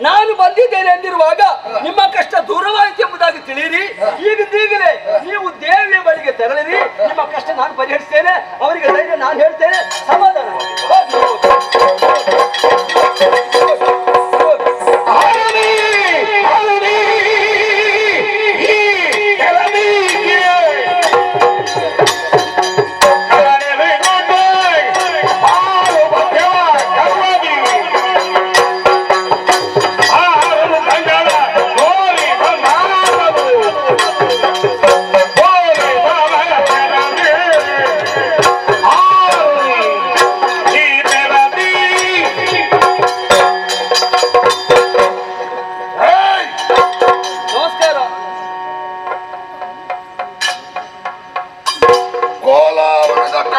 ನಾನು ಬಂದಿದ್ದೇನೆ ಎಂದಿರುವಾಗ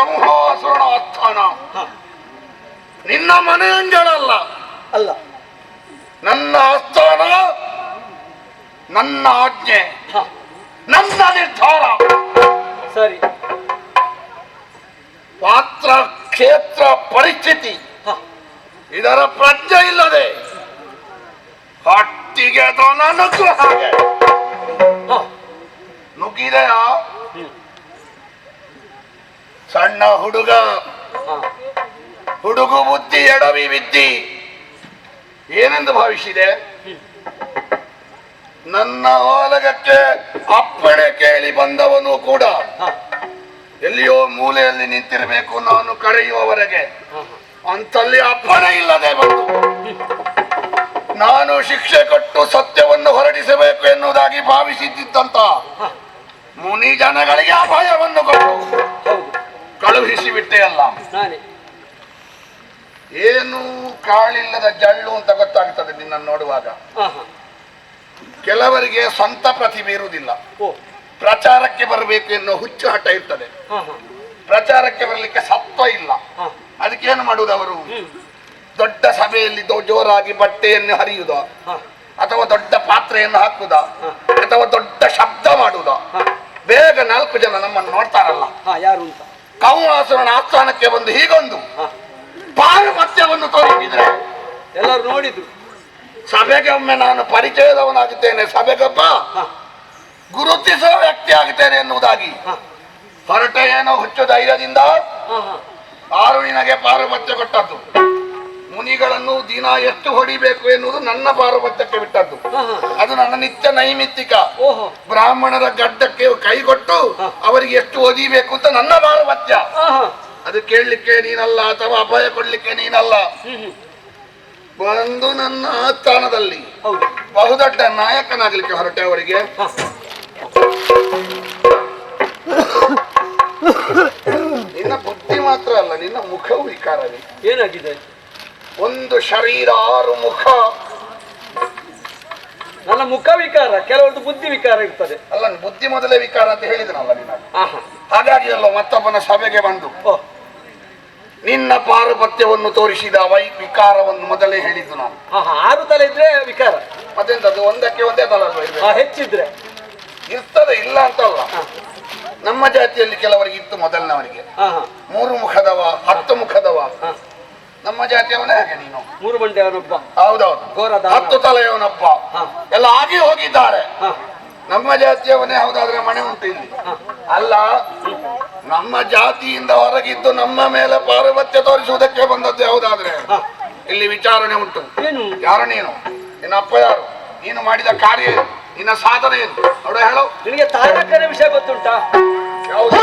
ಕೋಲಾವರದ ಅಸ್ಥಾನ ಆಸ್ಥಾನ ನಿನ್ನ ಮನೆಯಂಗಳಲ್ಲ ಅಲ್ಲ. ನನ್ನ ಅಸ್ಥಾನ ನನ್ನ ಆಜ್ಞೆ ನನ್ನ ನಿರ್ಧಾರ. ಸರಿ. ಪಾತ್ರ ಕ್ಷೇತ್ರ ಪರಿಸ್ಥಿತಿ ಇದರ ಪ್ರಜ್ಞೆ ಇಲ್ಲದೆ ಹಟ್ಟಿಗೆ ಹಾಗೆ. ನುಗ್ಗಿದೆಯಾ? ಸಣ್ಣ ಹುಡುಗ. ಹುಡುಗು ಬುದ್ಧಿ, ಎಡವಿ ಬಿದ್ದಿ ಏನೆಂದು ಭಾವಿಸಿದೆ? ನನ್ನ ಓಲಗಕ್ಕೆ ಅಪ್ಪಣೆ ಕೇಳಿ ಬಂದವನು ಕೂಡ ಎಲ್ಲಿಯೋ ಮೂಲೆಯಲ್ಲಿ ನಿಂತಿರಬೇಕು ನಾನು ಕರೆಯುವವರೆಗೆ. ಅಂತಲ್ಲಿ ಅಪ್ಪಣೆ ಇಲ್ಲದೆ ಬಂದು ನಾನು ಶಿಕ್ಷೆ ಕೊಟ್ಟು ಸತ್ಯವನ್ನು ಹೊರಡಿಸಬೇಕು ಎನ್ನುವುದಾಗಿ ಭಾವಿಸಿದ್ದಂತ ಮುನಿ ಜನಗಳಿಗೆ ಅಪಾಯವನ್ನು ಕೊಟ್ಟು ಹೌದು ಕಳುಹಿಸಿ ಬಿಟ್ಟೆ ಅಲ್ಲ ಏನು ಕಾಳಿಲ್ಲದ ಜಳ್ಳು ಅಂತ ಗೊತ್ತಾಗ್ತದೆ ನಿನ್ನನ್ನು ನೋಡುವಾಗ. ಕೆಲವರಿಗೆ ಸ್ವಂತ ಪ್ರತಿಭೆ ಇರುವುದಿಲ್ಲ. ಓ. ಪ್ರಚಾರಕ್ಕೆ ಬರಬೇಕು ಎನ್ನುವ ಹುಚ್ಚು ಹಠ ಇರ್ತದೆ. ಪ್ರಚಾರಕ್ಕೆ ಬರಲಿಕ್ಕೆ ಸತ್ವ ಇಲ್ಲ. ಅದಕ್ಕೆ ಅದಕ್ಕೇನು ಮಾಡುವುದು ಅವರು? ದೊಡ್ಡ ಸಭೆಯಲ್ಲಿ ಜೋರಾಗಿ ಬಟ್ಟೆಯನ್ನು ಹರಿಯುವುದ ಅಥವಾ ದೊಡ್ಡ ಪಾತ್ರೆಯನ್ನು ಹಾಕುದ? ಅಥವಾ ದೊಡ್ಡ ಶಬ್ದ ಮಾಡುವುದ ಬೇಗ ನಾಲ್ಕು ಜನ ನಮ್ಮನ್ನು ನೋಡ್ತಾರಲ್ಲ. ಯಾರು ಅಂತ? ಕೌಮಾಸುರನ ಆಸ್ಥಾನಕ್ಕೆ ಬಂದು ಹೀಗೊಂದು. ಪಾರಪತ್ಯವನ್ನು ತೋರಿಸಿದ್ರೆ. ಎಲ್ಲರೂ ನೋಡಿದ್ರು. ಸಭೆಗೆ ಒಮ್ಮೆ ನಾನು ಪರಿಚಯದವನಾಗಿದ್ದೇನೆ. ಸಭೆಗಪ್ಪ ಗುರುತಿಸುವ ವ್ಯಕ್ತಿ ಆಗುತ್ತೇನೆ ಎನ್ನುವುದಾಗಿ. ಹೊರಟ ಏನೋ ಹುಚ್ಚು ಧೈರ್ಯದಿಂದ. ಆರು ನಿನಗೆ ಪಾರುಪತ್ಯ ಕೊಟ್ಟದ್ದು. ಮುನಿಗಳನ್ನು ದಿನ ಎಷ್ಟು ಹೊಡಿಬೇಕು ಎನ್ನುವುದು ನನ್ನ ಪಾರುಪತ್ಯಕ್ಕೆ ಬಿಟ್ಟದ್ದು. ಅದು ನನ್ನ ನಿತ್ಯ ನೈಮಿತ್ತಿಕ. ಓಹೋ. ಬ್ರಾಹ್ಮಣರ ಗಡ್ಡಕ್ಕೆ ಕೈಗೊಟ್ಟು. ಅವರಿಗೆ ಎಷ್ಟು ಓದಿಬೇಕು ಅಂತ ನನ್ನ ಹ. ಅದು ಕೇಳಲಿಕ್ಕೆ ನೀನಲ್ಲ ಅಥವಾ ಅಭಯ ಕೊಡ್ಲಿಕ್ಕೆ ನೀನಲ್ಲ. ಬಂದು ನನ್ನ ಆಸ್ಥಾನದಲ್ಲಿ ಹೌದು. ಬಹುದೊಡ್ಡ ನಾಯಕನಾಗಲಿಕ್ಕೆ ಹೊರಟೆ ಅವರಿಗೆ. ನಿನ್ನ ಬುದ್ಧಿ ಮಾತ್ರ ಅಲ್ಲ ನಿನ್ನ ಮುಖವು ವಿಕಾರವೇ. ಏನಾಗಿದೆ? ಒಂದು ಶರೀರ ಆರು ಮುಖ. ನನ್ನ ಮುಖ ವಿಕಾರ ಕೆಲವರದ್ದು ಬುದ್ಧಿ ವಿಕಾರ ಇರ್ತದೆ. ಅಲ್ಲ ಬುದ್ಧಿ ಮೊದಲೇ ವಿಕಾರ ಅಂತ ಹೇಳಿದನಲ್ಲ ಹ. ಹಾಗಾಗಿ ಅಲ್ಲ ಮತ್ತೊಬ್ಬನ ಸಭೆಗೆ ಬಂದು. ನಿನ್ನ ಪಾರುಪತ್ಯವನ್ನು ತೋರಿಸಿದ ವೈ ವಿಕಾರವನ್ನು ಮೊದಲೇ ಹೇಳಿದ್ದು ನಾನು. ಆರು ತಲೆ ಇದ್ರೆ ವಿಕಾರ. ಮತ್ತೆಂತದ್ದು ಒಂದಕ್ಕೆ ಒಂದೇ ತಲ ಅಲ್ವಾ? ಹೆಚ್ಚಿದ್ರೆ. ಇರ್ತದೆ ಇಲ್ಲ ಅಂತಲ್ಲ. ನಮ್ಮ ಜಾತಿಯಲ್ಲಿ ಕೆಲವರಿಗೆ ಇತ್ತು ಮೊದಲಿನವರಿಗೆ. ಮೂರು ಮುಖದವ ಹತ್ತು ಮುಖದವ. ನಮ್ಮ ಜಾತಿಯವನೇ ಹಾಗೆ ನೀನು. ಮೂರು ಬಂಡೆಯವನೊಬ್ಬ ಹೌದೌದು. ಘೋರ. ಹತ್ತು ತಲೆಯವನೊಬ್ಬ ಹ. ಎಲ್ಲ ಆಗಿ ಹೋಗಿದ್ದಾರೆ. ಹ, ನಮ್ಮ ಜಾತಿಯವನೇ ಹೌದಾದ್ರೆ ಮನೆ ಉಂಟು ಇಲ್ಲಿ. ಹ. ಅಲ್ಲ ನಮ್ಮ ಜಾತಿಯಿಂದ ಹೊರಗಿದ್ದು ನಮ್ಮ ಮೇಲೆ ಪಾರ್ವತ್ಯ ತೋರಿಸುವುದಕ್ಕೆ ಬಂದದ್ದು ಯಾವುದಾದ್ರೆ ಹ. ಇಲ್ಲಿ ವಿಚಾರಣೆ ಉಂಟು. ಏನು? ಯಾರು ನೀನು? ನಿನ್ನ ಅಪ್ಪ ಯಾರು? ನೀನು ಮಾಡಿದ ಕಾರ್ಯ ಏನು? ನಿನ್ನ ಸಾಧನೆ ಏನು? ನೋಡ ಹೇಳು. ನಿನಗೆ ತಾರಕರ ವಿಷಯ ಗೊತ್ತುಂಟಾ? ಯಾವುದು?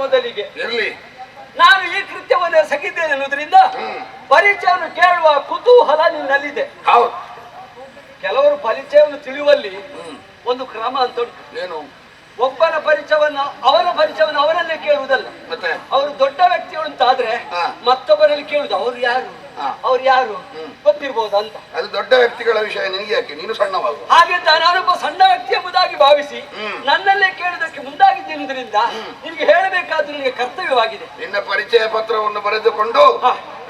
ಮೊದಲಿಗೆ. ನಾನು ಈ ಕೃತ್ಯವನ್ನು ಸಗಿದ್ದೇನೆ ಅನ್ನೋದ್ರಿಂದ ಪರಿಚಯವನ್ನು ಕೇಳುವ ಕುತೂಹಲ ನಿನ್ನಲ್ಲಿದೆ. ಕೆಲವರು ಪರಿಚಯವನ್ನು ತಿಳಿಯುವಲ್ಲಿ ಒಂದು ಕ್ರಮ ಅಂತ ಏನು? ಒಬ್ಬನ ಪರಿಚಯವನ್ನು ಅವರ ಪರಿಚಯವನ್ನು ಅವನಲ್ಲೇ ಕೇಳುವುದಲ್ಲ. ಮತ್ತೆ? ಅವರು ದೊಡ್ಡ ವ್ಯಕ್ತಿಗಳು ಅಂತ ಆದ್ರೆ ಮತ್ತೊಬ್ಬರಲ್ಲಿ ಕೇಳುದು ಅವ್ರು ಯಾರು? ಅವ್ರು ಯಾರು? ಗೊತ್ತಿರ್ಬೋದು ಅಂತ. ಅದು ದೊಡ್ಡ ವ್ಯಕ್ತಿಗಳ ವಿಷಯ ನಿನಗೆ ಯಾಕೆ? ನೀನು ಸಣ್ಣವಾಗ. ಹಾಗೆ ನಾನೊಬ್ಬ ಸಣ್ಣ ವ್ಯಕ್ತಿ ಎಂಬುದಾಗಿ ಭಾವಿಸಿ ನನ್ನಲ್ಲೇ ಕೇಳಿದ ಮುಂದಾಗಿದ್ದರಿಂದ ನಿಮ್ಗೆ ಹೇಳಬೇಕಾದ್ದು ನಿಮಗೆ ಕರ್ತವ್ಯವಾಗಿದೆ. ನಿನ್ನ ಪರಿಚಯ ಪತ್ರವನ್ನು ಬರೆದುಕೊಂಡು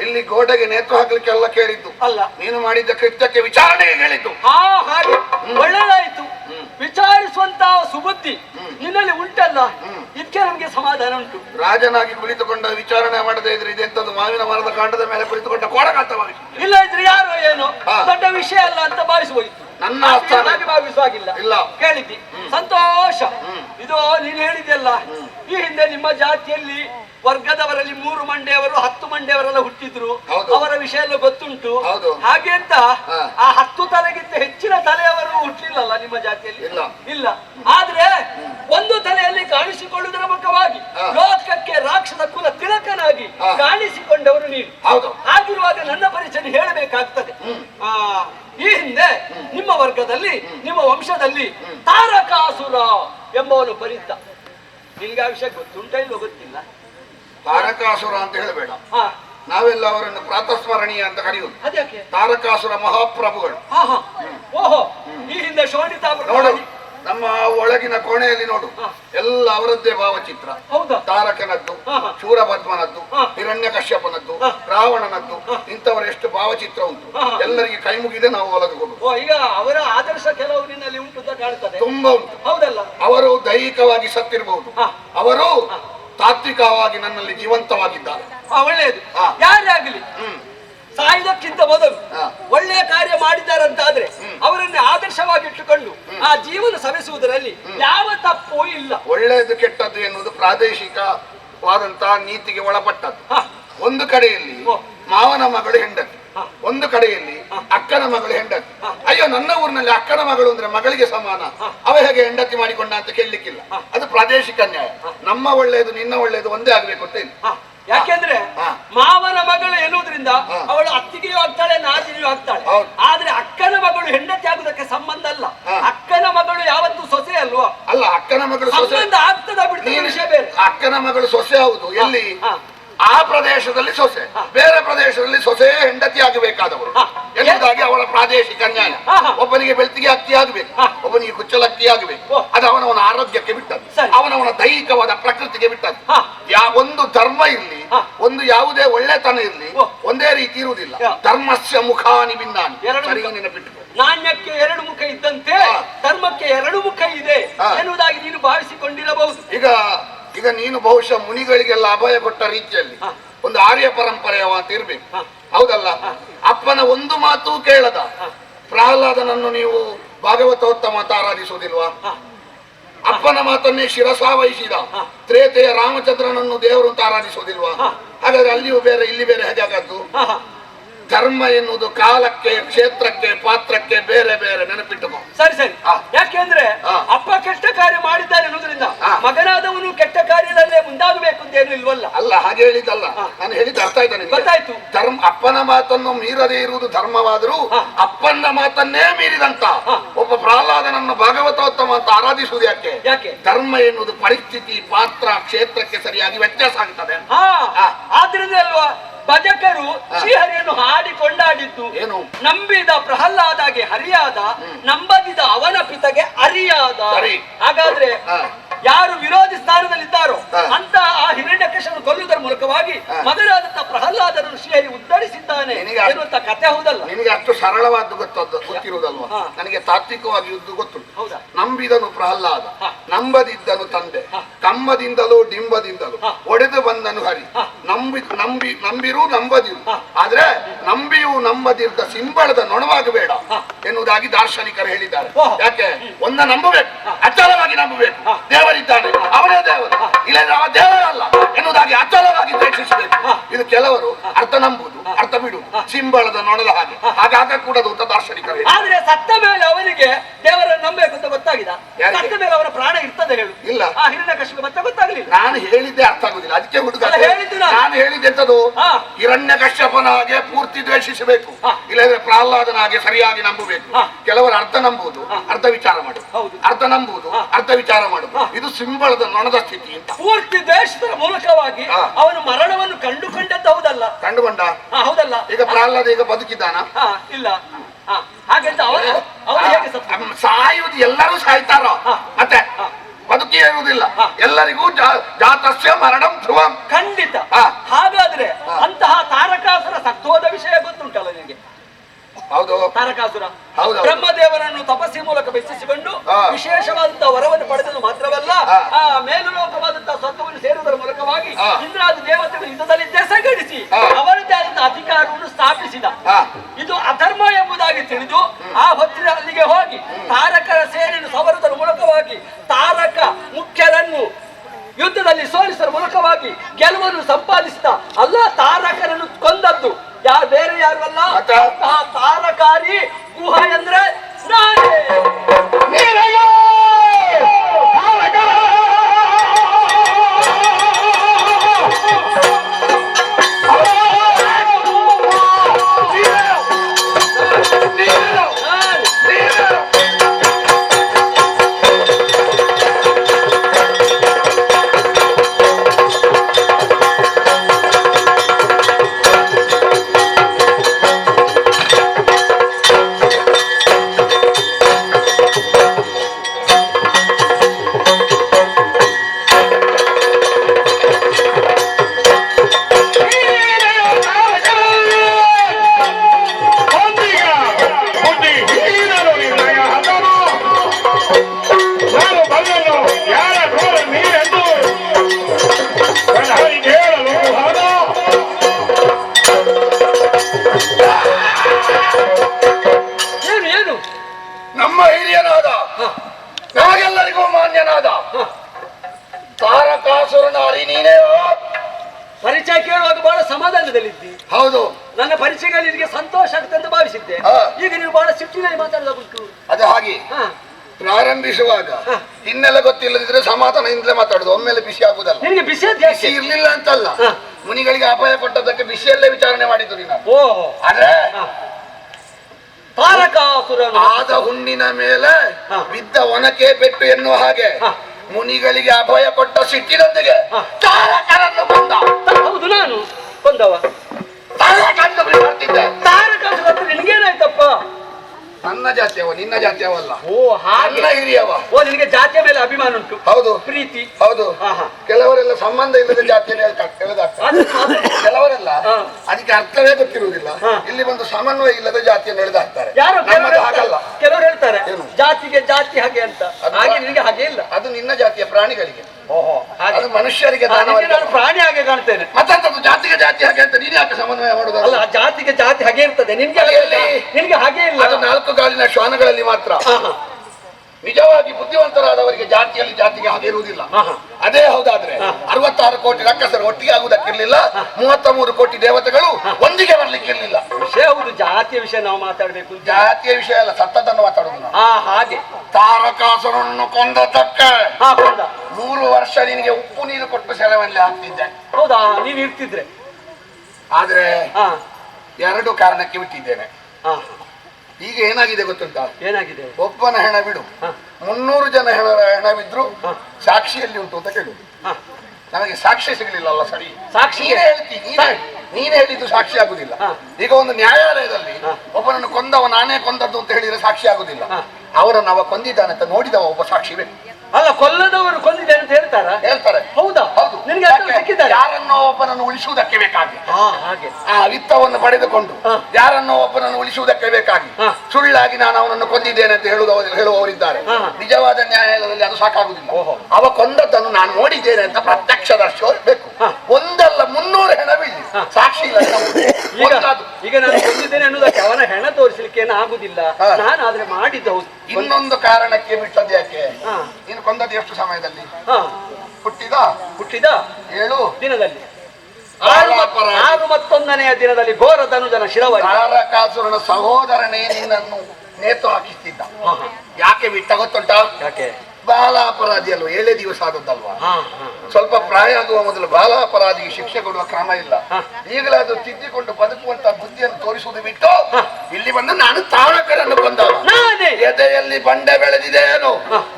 ಇಲ್ಲಿ ಗೋಡೆಗೆ ನೇತು ಹಾಕ್ಲಿಕ್ಕೆಲ್ಲ ಕೇಳಿದ್ದು. ಅಲ್ಲ. ನೀನು ಮಾಡಿದ್ದ ಕೃತ್ಯಕ್ಕೆ ವಿಚಾರಣೆ ಹೇಳಿದ್ದು. ಹಾ ಹಾಗೆ. ಒಳ್ಳೆದಾಯ್ತು. ವಿಚಾರಿಸುವಂತ ವಿಚಾರಿಸುವಂತಹ ಸುಬುದ್ಧಿ. ನಿನ್ನಲ್ಲಿ ಉಂಟಲ್ಲ. ಇದಕ್ಕೆ ನಮಗೆ ಸಮಾಧಾನ ಉಂಟು. ರಾಜನಾಗಿ ಕುಳಿತುಕೊಂಡ ವಿಚಾರಣೆ ಮಾಡದೇ ಇದ್ರೆ ಇದೆಂತದ್ದು ಮಾವಿನ ಮರದ ಕಾಂಡದ ಮೇಲೆ ಕುಳಿತುಕೊಂಡ ಕೋಡಗಾತವಾಗಿ ಇಲ್ಲ ಇದ್ರೆ ಯಾರು ಏನು ದೊಡ್ಡ ವಿಷಯ ಅಲ್ಲ ಅಂತ ಭಾವಿಸಬಹುದು ನನ್ನ ಭಾವಿಸುವಾಗಿಲ್ಲ. ಇಲ್ಲ. ಕೇಳಿದ್ದಿ. ಸಂತೋಷ. ಇದು ನೀನು ಹೇಳಿದ್ಯಲ್ಲ? ಈ ಹಿಂದೆ ನಿಮ್ಮ ಜಾತಿಯಲ್ಲಿ ವರ್ಗದವರಲ್ಲಿ ಮೂರು ಮಂಡೆಯವರು ಹತ್ತು ಮಂಡೆಯವರೆಲ್ಲ ಹುಟ್ಟಿದ್ರು. ಅವರ ವಿಷಯ ಎಲ್ಲ ಗೊತ್ತುಂಟು. ಹಾಗೆ ಅಂತ ಆ ಹತ್ತು ತಲೆಗಿಂತ ಹೆಚ್ಚಿನ ತಲೆಯವರು ಹುಟ್ಟಲಿಲ್ಲಲ್ಲ ನಿಮ್ಮ ಜಾತಿಯಲ್ಲಿ? ಇಲ್ಲ. ಆದ್ರೆ ಒಂದು ತಲೆಯಲ್ಲಿ ಕಾಣಿಸಿಕೊಳ್ಳುವುದರ ಮುಖವಾಗಿ. ಲೋಕಕ್ಕೆ ರಾಕ್ಷಸ ಕುಲ ತಿಲಕನಾಗಿ ಕಾಣಿಸಿಕೊಂಡವರು ನೀನು. ಹಾಗಿರುವಾಗ ನನ್ನ ಪರಿಚಯ ಹೇಳಬೇಕಾಗ್ತದೆ. ಆ, ಈ ಹಿಂದೆ ನಿಮ್ಮ ವರ್ಗದಲ್ಲಿ ನಿಮ್ಮ ವಂಶದಲ್ಲಿ ತಾರಕಾಸುರ ಎಂಬವನು ಬರಿದ್ದ ನಿಮ್ಗೆ ಆ ವಿಷಯ ಗೊತ್ತುಂಟ ಇಲ್ಲ ಗೊತ್ತಿಲ್ಲ? ತಾರಕಾಸುರ ಅಂತ ಹೇಳಬೇಡ. ಹಾ. ನಾವೆಲ್ಲ ಅವರನ್ನು ಪ್ರಾತಸ್ಮರಣೀಯ ಅಂತ ಕರೆಯುವುದು. ಅದಕ್ಕೆ ತಾರಕಾಸುರ ಮಹಾಪ್ರಭುಗಳು. ಹಾ ಹಾ. ಓಹೋ ಈ ಹಿಂದೆ ಶೋಣಿತಾ ನೋಡು ನಮ್ಮ ಒಳಗಿನ ಕೋಣೆಯಲ್ಲಿ ನೋಡು. ಎಲ್ಲ ಅವರದ್ದೇ ಭಾವಚಿತ್ರ. ಹೌದಾ? ತಾರಕನದ್ದು. ಶೂರಪದ್ಮನದ್ದು. ಹಿರಣ್ಯ ಕಶ್ಯಪನದ್ದು ರಾವಣನದ್ದು ಇಂಥವರ ಎಷ್ಟು ಭಾವಚಿತ್ರ ಉಂಟು. ಎಲ್ಲರಿಗೆ ಕೈ ಮುಗಿದೆ ನಾವು ಒಳಗೆ ಕೊಡು ಈಗ ಅವರ ಆದರ್ಶ ಕೆಲವು ನಿನ್ನಲ್ಲಿ ಉಂಟು ಕಾಣ್ತದೆ. ತುಂಬಾ ಉಂಟು. ಹೌದಲ್ಲ? ಅವರು ದೈಹಿಕವಾಗಿ ಸತ್ತಿರಬಹುದು ಅವರು ತಾತ್ವಿಕವಾಗಿ ನನ್ನಲ್ಲಿ ಜೀವಂತವಾಗಿದ್ದಾರೆ. ಒಳ್ಳೆಯದು. ಯಾರೇ ಆಗಲಿ ಹ್ಮ್. ಸಾಯುವುದಕ್ಕಿಂತ ಮೊದಲು. ಒಳ್ಳೆಯ ಕಾರ್ಯ ಮಾಡಿದ್ದಾರಂತಾದ್ರೆ ಅವರನ್ನೇ ಆದರ್ಶವಾಗಿಟ್ಟುಕೊಂಡು ಆ ಜೀವನ ಸವೆಸುವುದರಲ್ಲಿ ಯಾವ ತಪ್ಪು ಇಲ್ಲ. ಒಳ್ಳೆಯದು ಕೆಟ್ಟದ್ದು ಎನ್ನುವುದು ಪ್ರಾದೇಶಿಕವಾದಂತಹ ನೀತಿಗೆ ಒಳಪಟ್ಟದ್ದು. ಒಂದು ಕಡೆಯಲ್ಲಿ. ಮಾವನ ಮಗಳು ಹೆಂಡತಿ. ಒಂದು ಕಡೆಯಲ್ಲಿ ಅಕ್ಕನ ಮಗಳು ಹೆಂಡತಿ. ಅಯ್ಯೋ ನನ್ನ ಊರಿನಲ್ಲಿ ಅಕ್ಕನ ಮಗಳು ಅಂದ್ರೆ ಮಗಳಿಗೆ ಸಮಾನ. ಅವ ಹೇಗೆ ಹೆಂಡತಿ ಮಾಡಿಕೊಂಡ ಅಂತ ಕೇಳಲಿಕ್ಕಿಲ್ಲ. ಅದು ಪ್ರಾದೇಶಿಕ ನ್ಯಾಯ. ನಮ್ಮ ಒಳ್ಳೆಯದು ನಿನ್ನ ಒಳ್ಳೆಯದು ಒಂದೇ ಆಗ್ಬೇಕು ಅಂತ. ಯಾಕೆಂದ್ರೆ. ಮಾವನ ಮಗಳು ಎನ್ನುವುದರಿಂದ ಅವಳು ಅತ್ತಿಗೆಯೂ ಆಗ್ತಾಳೆ ನಾದಿನಿಯೂ ಆಗ್ತಾಳೆ. ಆದ್ರೆ ಅಕ್ಕನ ಮಗಳು ಹೆಂಡತಿ ಆಗುದಕ್ಕೆ ಸಂಬಂಧ ಅಲ್ಲ. ಅಕ್ಕನ ಮಗಳು ಯಾವತ್ತು ಸೊಸೆ ಅಲ್ವಾ? ಅಲ್ಲ ಅಕ್ಕನ ಮಗಳು ಸೊಸೆ ಸಂಬಂಧ ಆಗ್ತದ ಬಿಡ್ತೀನಿ ವಿಷಯ ಬೇರೆ. ಅಕ್ಕನ ಮಗಳು ಸೊಸೆ ಹೌದು. ಎಲ್ಲಿ. ಆ ಪ್ರದೇಶದಲ್ಲಿ ಸೊಸೆ ಬೇರೆ ಪ್ರದೇಶದಲ್ಲಿ ಸೊಸೆ ಹೆಂಡತಿ ಆಗಬೇಕಾದವರು. ಎನ್ನುವುದಾಗಿ ಅವಳ ಪ್ರಾದೇಶಿಕ ನ್ಯಾಯ. ಒಬ್ಬನಿಗೆ ಬೆಳ್ತಿಗೆ ಅಕ್ಕಿ ಆಗಬೇಕು. ಒಬ್ಬನಿಗೆ ಕುಚ್ಚಲಕ್ಕಿ ಆಗಬೇಕು. ಅದು ಅವನವನ ಆರೋಗ್ಯಕ್ಕೆ ಬಿಟ್ಟದ್ದು. ಅವನವನ ದೈಹಿಕವಾದ ಪ್ರಕೃತಿಗೆ ಬಿಟ್ಟದ್ದು ಹಾ. ಯಾ ಒಂದು ಧರ್ಮ ಇರಲಿ. ಒಂದು ಯಾವುದೇ ಒಳ್ಳೆತನ ಇರಲಿ. ಒಂದೇ ರೀತಿ ಇರುವುದಿಲ್ಲ ಧರ್ಮಸ್ಯ ಮುಖಾನಿ ಭಿನ್ನಾನಿ ಎರಡು. ನೆನಪಿಟ್ಟು ನಾಣ್ಯಕ್ಕೆ ಎರಡು ಮುಖ ಇದ್ದಂತೆ ಧರ್ಮಕ್ಕೆ ಎರಡು ಮುಖ ಇದೆ. ಎನ್ನುವುದಾಗಿ ನೀನು ಭಾವಿಸಿಕೊಂಡಿರಬಹುದು ಈಗ ಈಗ ನೀನು ಬಹುಶಃ ಮುನಿಗಳಿಗೆಲ್ಲ ಅಭಯ ಕೊಟ್ಟ ರೀತಿಯಲ್ಲಿ ಒಂದು ಆರ್ಯ ಪರಂಪರೆಯವ ಅಂತ ಇರ್ಬೇಕು. ಹೌದಲ್ಲ? ಅಪ್ಪನ ಒಂದು ಮಾತು ಕೇಳದ. ಪ್ರಹ್ಲಾದನನ್ನು ನೀವು ಭಾಗವತೋತ್ತಮ ಅಂತ ಆರಾಧಿಸುವುದಿಲ್ವಾ? ಅಪ್ಪನ ಮಾತನ್ನೇ ಶಿರಸಾವಹಿಸಿದ. ತ್ರೇತೆಯ ರಾಮಚಂದ್ರನನ್ನು ದೇವರು ಅಂತ ಆರಾಧಿಸುವುದಿಲ್ವಾ? ಹಾಗಾದ್ರೆ ಅಲ್ಲಿಯೂ ಬೇರೆ ಇಲ್ಲಿ ಬೇರೆ ಹೇಗಾಗದ್ದು? ಧರ್ಮ ಎನ್ನುವುದು ಕಾಲಕ್ಕೆ ಕ್ಷೇತ್ರಕ್ಕೆ ಪಾತ್ರಕ್ಕೆ ಬೇರೆ ಬೇರೆ ನೆನಪಿಟ್ಟುಕೋ. ಸರಿ ಸರಿ. ಯಾಕೆಂದ್ರೆ. ಅಪ್ಪ ಕೆಟ್ಟ ಕಾರ್ಯ ಮಾಡಿದ್ದಾರೆ ಅನ್ನೋದ್ರಿಂದ. ಮಗನಾದವನು ಕೆಟ್ಟ ಕಾರ್ಯದಲ್ಲೇ ಮುಂದಾಗಬೇಕು ಅಂತ ಏನು ಇಲ್ವಲ್ಲ? ಅಲ್ಲ ಹಾಗೆ ಹೇಳಿದ್ದಲ್ಲ. ನಾನು ಹೇಳಿದ ಅರ್ಥ ಆಯ್ತಾನೆ ಗೊತ್ತಾಯ್ತು. ಧರ್ಮ ಅಪ್ಪನ ಮಾತನ್ನು ಮೀರದೇ ಇರುವುದು ಧರ್ಮವಾದರೂ ಅಪ್ಪನ ಮಾತನ್ನೇ ಮೀರಿದಂತ ಒಬ್ಬ ಪ್ರಹ್ಲಾದನನ್ನು ಭಾಗವತೋತ್ತಮ ಅಂತ ಆರಾಧಿಸುವುದು ಯಾಕೆ? ಯಾಕೆ? ಧರ್ಮ ಎನ್ನುವುದು ಪರಿಸ್ಥಿತಿ ಪಾತ್ರ ಕ್ಷೇತ್ರಕ್ಕೆ ಸರಿಯಾಗಿ ವ್ಯತ್ಯಾಸ ಆಗ್ತದೆ. ಆದ್ರಿಂದ ಅಲ್ವಾ? ಭಜಕರು ಕೊಂಡಾಡಿದ್ದು ಏನು? ನಂಬಿದ ಪ್ರಹ್ಲಾದಾಗೆ ಹರಿಯಾದ ನಂಬದಿದ ಅವನ ಪಿತಗೆ ಅರಿಯಾದ. ಹಾಗಾದ್ರೆ ಯಾರು ವಿರೋಧಿ ಸ್ಥಾನದಲ್ಲಿದ್ದಾರೋ ಇದ್ದಾರೋ ಅಂತ ಆ ಹಿರಣ್ಯಕಶನ್ನು ಕೊಲ್ಲುವುದರ ಮೂಲಕವಾಗಿ. ಮಗನಾದಂತ ಪ್ರಹ್ಲಾದನನ್ನು ಶ್ರೀಹರಿ ಉದ್ಧರಿಸಿದ್ದಾನೆ ಎನ್ನುವಂತ ಕಥೆ ಹೌದಲ್ಲ ನಿನಗೆ ಅಷ್ಟು ಸರಳವಾದ್ದು ಗೊತ್ತದ್ದು ಗೊತ್ತಿರುವುದಲ್ವಾ? ನನಗೆ ತಾತ್ವಿಕವಾಗಿ ಯುದ್ಧ ಗೊತ್ತುಂಟು. ಹೌದಾ? ನಂಬಿದನು ಪ್ರಹ್ಲಾದ ನಂಬದಿದ್ದನು ತಂದೆ ಹಾ. ಕಮ್ಮದಿಂದಲೂ ಡಿಂಬದಿಂದಲೂ ಒಡೆದು ಬಂದನು ಹರಿ. ನಂಬಿ ನಂಬಿ ನಂಬಿರು ನಂಬದಿರು. ಆದ್ರೆ ನಂಬದಿರ್ದ ಸಿಂಬಳದ ನೊಣವಾಗಬೇಡ. ಎನ್ನುವುದಾಗಿ ದಾರ್ಶನಿಕರು ಹೇಳಿದ್ದಾರೆ. ಯಾಕೆ? ಒಂದ ನಂಬಬೇಕು. ಅಚಲವಾಗಿ ನಂಬಬೇಕು. ದೇವರಿದ್ದಾನೆ. ಅವನೇ ದೇವರು. ಇಲ್ಲದ್ರೆ ಅವ ದೇವರಲ್ಲ ಎನ್ನುವುದಾಗಿ ಅಚಲವಾಗಿ ದ್ವೇಷಿಸಬೇಕು. ಇದು ಕೆಲವರು ಅರ್ಥ ನಂಬುದು ಅರ್ಥ ಬಿಡು ಸಿಂಬಳದ ನೊಣದ ಹಾಗೆ. ಹಾಗಾಗ ಕೂಡ ಅಂತ ದಾರ್ಶನಿಕರು. ಆದ್ರೆ ಸತ್ತ ಮೇಲೆ ಅವನಿಗೆ ದೇವರನ್ನು ನಂಬಬೇಕು ಅಂತ ಗೊತ್ತಾಗಿದ? ಸತ್ತ ಮೇಲೆ ಅವರ ಪ್ರಾಣ ಇರ್ತದೆ ಹೇಳು. ಇಲ್ಲ. ಆ ಕಷ್ಟ ಮತ್ತೆ ಗೊತ್ತಾಗಲಿಲ್ಲ. ನೀನು ಹೇಳಿದ್ದೆ ಅರ್ಥ ಆಗುದಿಲ್ಲ. ಅದಕ್ಕೆ ಹುಡುಗ ನಾನು. ನಾನು ಹೇಳಿದ್ದೆ ಎಂತದು? ಹಾ. ಹಿರಣ್ಯ ಕಶ್ಯಪನ ಹಾಗೆ ಪೂರ್ತಿ ದ್ವೇಷಿಸಬೇಕು. ಇಲ್ಲದ್ರೆ ಪ್ರಹ್ಲಾದನ ಹಾಗೆ ಸರಿಯಾಗಿ ನಂಬಬೇಕು. ಕೆಲವರು ಅರ್ಧ ನಂಬುವುದು ಅರ್ಧ ವಿಚಾರ ಮಾಡುದು. ಅರ್ಧ ನಂಬುವುದು. ಅರ್ಧ ವಿಚಾರ ಮಾಡುದು ಇದು ಸಿಂಬಳದ ನೊಣದ ಸ್ಥಿತಿ ಅಂತ. ಪೂರ್ತಿ ದ್ವೇಷದ ಮೂಲಕವಾಗಿ. ಅವನು ಮರಣವನ್ನು ಕಂಡುಕೊಂಡದ್ದು ಹೌದಲ್ಲ? ಕಂಡುಕೊಂಡ? ಹೌದಲ್ಲ? ಈಗ ಪ್ರಹ್ಲಾದ ಈಗ ಬದುಕಿದ್ದಾನ? ಇಲ್ಲ. ಹಾಗೆಂತ ಅವನು ಸಾಯುವುದು ಎಲ್ಲರೂ ಸಾಯ್ತಾರ ಹಾ. ಮತ್ತೆ ಹಾ. ಬದುಕಿ ಇರುವುದಿಲ್ಲ ಹಾ. ಎಲ್ಲರಿಗೂ ಜಾತಸ್ಯ ಮರಣಂ ಧ್ರುವಂ. ಖಂಡಿತ. ಹಾಗಾದ್ರೆ. ಅಂತಹ ತಾರಕಾಸುರ ಸತ್ವದ ವಿಷಯ ಗೊತ್ತುಂಟಲ್ಲ ನಿಮಗೆ ಹೌದು. ತಾರಕಾಸುರ. ಹೌದು ಬ್ರಹ್ಮದೇವರನ್ನು ತಪಸ್ಸಿ ಮೂಲಕ ಬೆಚ್ಚಿಸಿಕೊಂಡು. ವಿಶೇಷವಾದಂತಹ ವರವನ್ನು ಪಡೆದನು ಮಾತ್ರವಲ್ಲ. ಆ. ಮೇಲುಲೋಕವಾದಂತಹ ಸ್ವತ್ವವನ್ನು ಸೇರುವುದರ ಮೂಲಕವಾಗಿ ಇಂದ್ರಾದ ದೇವತೆಗಳು ಯುದ್ಧದಲ್ಲಿ ದೆಸಗಡಿಸಿ ಅವರದೇ ಆದಂತಹ ಅಧಿಕಾರವನ್ನು ಸ್ಥಾಪಿಸಿದ. ಇದು ಅಧರ್ಮ ಎಂಬುದಾಗಿ ತಿಳಿದು ಆ ಹೊತ್ತಿನ ಅಲ್ಲಿಗೆ ಹೋಗಿ ತಾರಕರ ಸೇನೆಯನ್ನು ಸವರದರ ಮೂಲಕವಾಗಿ ತಾರಕ ಮುಖ್ಯರನ್ನು ಯುದ್ಧದಲ್ಲಿ ಸೋಲಿಸುವ ಮೂಲಕವಾಗಿ ಗೆಲುವನ್ನು ಸಂಪಾದಿಸಿದ ಅಲ್ಲ ತಾರಕರನ್ನು ಕೊಂದದ್ದು. ಯಾರು ಬೇರೆ ಯಾರು ಅಲ್ಲ? ತಾರಕಾರಿ ಗುಹ ಎಂದ್ರೆ ಒಮ್ಮೆಲೆ ಬಿಸಿ ಅಂತ ನಿನಗೆ ಬಿಸಿ ಯಾಕೆ ಇರ್ಲಿಲ್ಲ ಅಂತಲ್ಲ ಹ. ಮುನಿಗಳಿಗೆ ಅಪಾಯ ಕೊಟ್ಟದ್ದಕ್ಕೆ ಬಿಸಿಯಲ್ಲೇ ವಿಚಾರಣೆ ಮಾಡಿದ್ದು ನೀನು ಓಹೋ ಆದ್ರೆ ಹಾ. ತಾರಕಾಸುರನು ಆದ ಹುಣ್ಣಿನ ಮೇಲೆ ಹ. ಬಿದ್ದ ಒನಕೆ ಪೆಟ್ಟು ಎನ್ನುವ ಹಾಗೆ ಹ. ಮುನಿಗಳಿಗೆ ಅಪಾಯ ಕೊಟ್ಟ ಸಿಟ್ಟಿನೊಂದಿಗೆ ಹ. ತಾರಕರನ್ನು ಬಂದ ಹೌದು ನಾನು ಕೊಂದವ ತಾರಕನ್ನು ಬರ್ತಿದ್ದೆ ತಾರಕಾಸುರ ನಿನಗೇನಾಯ್ತಪ್ಪ ನನ್ನ ಜಾತಿಯವ ನಿನ್ನ ಜಾತಿಯವಲ್ಲ ಓ ಹಾಗೆ? ನನ್ನ ಹಿರಿಯವ ಓ ನಿನಗೆ ಜಾತಿಯ ಮೇಲೆ ಅಭಿಮಾನ ಉಂಟು. ಹೌದು. ಪ್ರೀತಿ. ಹೌದು. ಕೆಲವರೆಲ್ಲ ಸಂಬಂಧ ಇಲ್ಲದ ಜಾತಿಯ ಕೆಲವರೆಲ್ಲ. ಅದಕ್ಕೆ ಅರ್ಥವೇ ಗೊತ್ತಿರುವುದಿಲ್ಲ. ಇಲ್ಲಿ ಒಂದು ಸಮನ್ವಯ ಇಲ್ಲದ ಜಾತಿಯನ್ನು ಹಾಕ್ತಾರೆ ಯಾರು? ಹಾಗಲ್ಲ ಹೇಳ್ತಾರೆ- ಕೆಲವರು ಹೇಳ್ತಾರೆ? ಜಾತಿಗೆ ಜಾತಿ ಹಾಗೆ ಅಂತ. ಹಾಗೆ ನಿನಗೆ ಹಾಗೆ ಇಲ್ಲ. ಅದು ನಿನ್ನ ಜಾತಿಯ ಪ್ರಾಣಿಗಳಿಗೆ. ಓಹೋ ಹಾಗೆ. ಅದು ಮನುಷ್ಯರಿಗೆ ನಾನು ಪ್ರಾಣಿ ಹಾಗೆ ಕಾಣ್ತೇನೆ. ಮತ್ತೆ ಜಾತಿಗೆ ಜಾತಿ ಹಾಗೆ ಅಂತ ನೀನು ಯಾಕೆ ಸಮನ್ವಯ ಮಾಡುದು? ಅಲ್ಲ ಜಾತಿಗೆ ಜಾತಿ ಹಾಗೆ ಇರ್ತದೆ. ನಿನ್ಗೆ ಹಾಗೆ ಇಲ್ಲ. ಎಲ್ಲಿ? ನಿನ್ಗೆ ಹಾಗೆ ಇಲ್ಲ. ಅದು ನಾಲ್ಕು ಗಾಲಿನ ಶ್ವಾನಗಳಲ್ಲಿ ಮಾತ್ರ. ನಿಜವಾಗಿ ಬುದ್ಧಿವಂತರಾದವರಿಗೆ ಜಾತಿಯಲ್ಲಿ ಜಾತಿಗೆ ಹಾಗೆ ಇರುವುದಿಲ್ಲ. ಹಾ, ಹಾ. ಅದೇ ಹೌದಾದ್ರೆ. ಅರವತ್ತಾರು ಕೋಟಿ ರಕ್ಕಸರು ಒಟ್ಟಿಗೆ ಆಗುವುದಕ್ಕಿರ್ಲಿಲ್ಲ ಮೂವತ್ತ ಮೂರು ಕೋಟಿ ದೇವತೆಗಳು ಒಂದಿಗೆ ಬರ್ಲಿಕ್ಕಿರ್ಲಿಲ್ಲ. ವಿಷಯ ಹೌದು ಜಾತಿಯ ವಿಷಯ ನಾವು ಮಾತಾಡಬೇಕು ಜಾತಿಯ ವಿಷಯ ಅಲ್ಲ ಸತ್ತದನ್ನು ಮಾತಾಡೋದು ಆ ಹಾ ಹಾಗೆ. ತಾರಕಾಸುರನ್ನು ಕೊಂದ ಹಾ ಕೊಂದ. ಮೂರು ವರ್ಷ ನಿನಗೆ ಉಪ್ಪು ನೀರು ಕೊಟ್ಟು ಸೆರೆಮಲ್ಲಿ ಹಾಕ್ತಿದ್ದೆ ಹೌದಾ? ನೀನ್ ಇರ್ತಿದ್ರೆ. ಆದ್ರೆ ಹಾ. ಎರಡು ಕಾರಣಕ್ಕೆ ಬಿಟ್ಟಿದ್ದೇನೆ. ಹಾ. ಈಗ ಏನಾಗಿದೆ ಗೊತ್ತುಂಟ? ಏನಾಗಿದೆ? ಒಬ್ಬನ ಹೆಣ ಬಿಡು. ಮುನ್ನೂರು ಜನ ಹೆಣ ಹೆಣವಿದ್ರು ಬಿದ್ರು ಸಾಕ್ಷಿಯಲ್ಲಿ ಉಂಟು ಅಂತ ಕೇಳು. ನನಗೆ ಸಾಕ್ಷಿ ಸಿಗಲಿಲ್ಲ ಅಲ್ಲ ಸರಿ? ಸಾಕ್ಷಿ- ನೀನೇ ಹೇಳ್ತಿ ನೀನೇ ನೀನೇ ಹೇಳಿದ್ದು ಸಾಕ್ಷಿ ಆಗುದಿಲ್ಲ. ಈಗ ಒಂದು ನ್ಯಾಯಾಲಯದಲ್ಲಿ. ಒಬ್ಬನನ್ನು ಕೊಂದವ ನಾನೇ ಕೊಂದದ್ದು ಅಂತ ಹೇಳಿದ್ರೆ ಸಾಕ್ಷಿ ಆಗುದಿಲ್ಲ. ಅವರನ್ನು ಅವ ಕೊಂದಿದ್ದಾನೆ ಅಂತ ನೋಡಿದವ ಒಬ್ಬ ಸಾಕ್ಷಿ ಬೇಕು ಅಲ್ಲ ಕೊಲ್ಲದವರು ಕೊಂದಿದ್ದಾರೆ ಅಂತ ಹೇಳ್ತಾರ? ಹೇಳ್ತಾರೆ. ಹೌದಾ? ಹೌದು. ನಿನಗೆ? ಸಿಕ್ಕಿದ್ದಾರೆ? ಯಾರನ್ನೋ ಒಬ್ಬನನ್ನು ಉಳಿಸುವುದಕ್ಕೆ ಬೇಕಾಗಿ. ಹಾಗೆ. ಆ ವಿತ್ತವನ್ನು ಪಡೆದುಕೊಂಡು ಯಾರನ್ನೋ ಒಬ್ಬನನ್ನು ಉಳಿಸುವುದಕ್ಕೆ ಬೇಕಾಗಿ. ಸುಳ್ಳಾಗಿ ನಾನು ಅವನನ್ನು ಕೊಂದಿದ್ದೇನೆ ಅಂತ ಹೇಳುವವರು ಹೇಳುವವರಿದ್ದಾರೆ. ನಿಜವಾದ ನ್ಯಾಯಾಲಯದಲ್ಲಿ ಅದು ಸಾಕಾಗುವುದಿಲ್ಲ. ಓಹೋ. ಅವ ಕೊಂದದ್ದನ್ನು ನಾನು ನೋಡಿದ್ದೇನೆ ಅಂತ ಪ್ರತ್ಯಕ್ಷದರ್ಶಿ ಬೇಕು. ಒಂದಲ್ಲ ಮುನ್ನೂರು ಹೆಣ ಬೀಳಿ ಸಾಕ್ಷಿ ಇಲ್ಲ. ಈಗ ನಾನು ಬಂದಿದ್ದೇನೆ ಅನ್ನೋದಕ್ಕೆ ಅವನ ಹೆಣ ತೋರಿಸಲಿಕ್ಕೆ ಏನು ಆಗುದಿಲ್ಲ. ಹಾ. ನಾನು ಆದ್ರೆ ಮಾಡಿದ್ದು ಹೌದು. ಇನ್ನೊಂದು ಕಾರಣಕ್ಕೆ ಬಿಟ್ಟದ್ದು ಯಾಕೆ? ಹಾ. ನೀನು ಕೊಂದದ್ದು ಎಷ್ಟು ಸಮಯದಲ್ಲಿ? ಹಾ. ಹುಟ್ಟಿದ? ಹುಟ್ಟಿದ? ಏಳು? ದಿನದಲ್ಲಿ. ಆರು ಮತ್- ಬಾಲಾಪರಾಧಿ. ಆರು ಮತ್ತೊಂದನೆಯ ದಿನದಲ್ಲಿ ಘೋರ ಧನುಜನ ಶಿರವಾಗಿ ತಾರಕಾಸುರನ ಸಹೋದರನೇ ನಿನ್ನನ್ನು ನೇತು ಹಾಕಿಸ್ತಿದ್ದ. ಯಾಕೆ ಬಿಟ್ಟ ಗೊತ್ತುಂಟ? ಯಾಕೆ? ಬಾಲ ಅಪರಾಧಿ ಅಲ್ವಾ? ಏಳೇ ದಿವಸ ಆದದ್ದಲ್ವಾ? ಸ್ವಲ್ಪ ಪ್ರಾಯ ಆಗುವ ಮೊದಲು ಬಾಲ ಅಪರಾಧಿಗೆ ಶಿಕ್ಷೆ ಕೊಡುವ ಕ್ರಮ ಇಲ್ಲ. ಈಗಲೇ ಅದು ತಿದ್ದಿಕೊಂಡು ಬದುಕುವಂತ ಬುದ್ಧಿಯನ್ನು ತೋರಿಸುವುದು ಬಿಟ್ಟು ಇಲ್ಲಿ ಬಂದು ನಾನು ತಾರಕರನ್ನು ಬಂದ ಎದೆಯಲ್ಲಿ ಬಂಡೆ ಬೆಳೆದಿದೆಯೇನು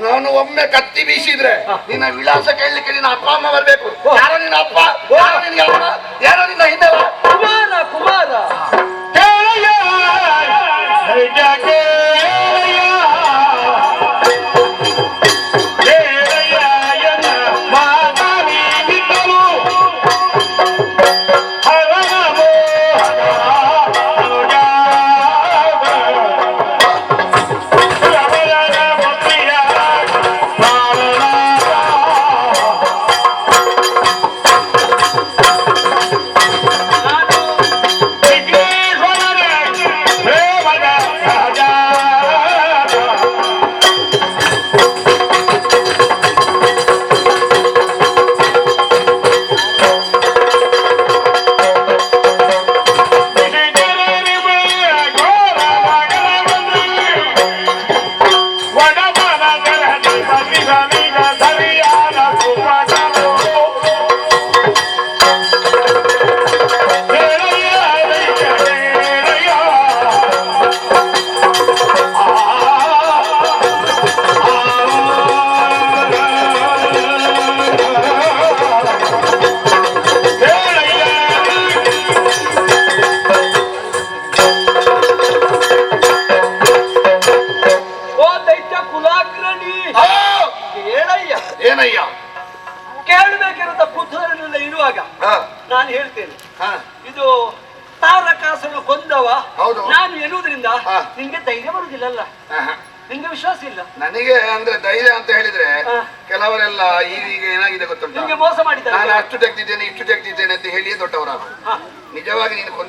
ನಾನು ಒಮ್ಮೆ ಕತ್ತಿ ಬೀಸಿದ್ರೆ ನಿನ್ನ ವಿಳಾಸ ಕೇಳಲಿಕ್ಕೆ ನಿನ್ನ ಅಪ್ಪ ಅಮ್ಮ ಬರ್ಬೇಕು. ಯಾರೋ ನಿನ್ನ ಅಪ್ಪ? ಯಾರೋ ನಿನ್ನ ಹಿಂದೆ ಯಾರೋ ನಿನ್ನ ಹಿನ್ನೆಲ?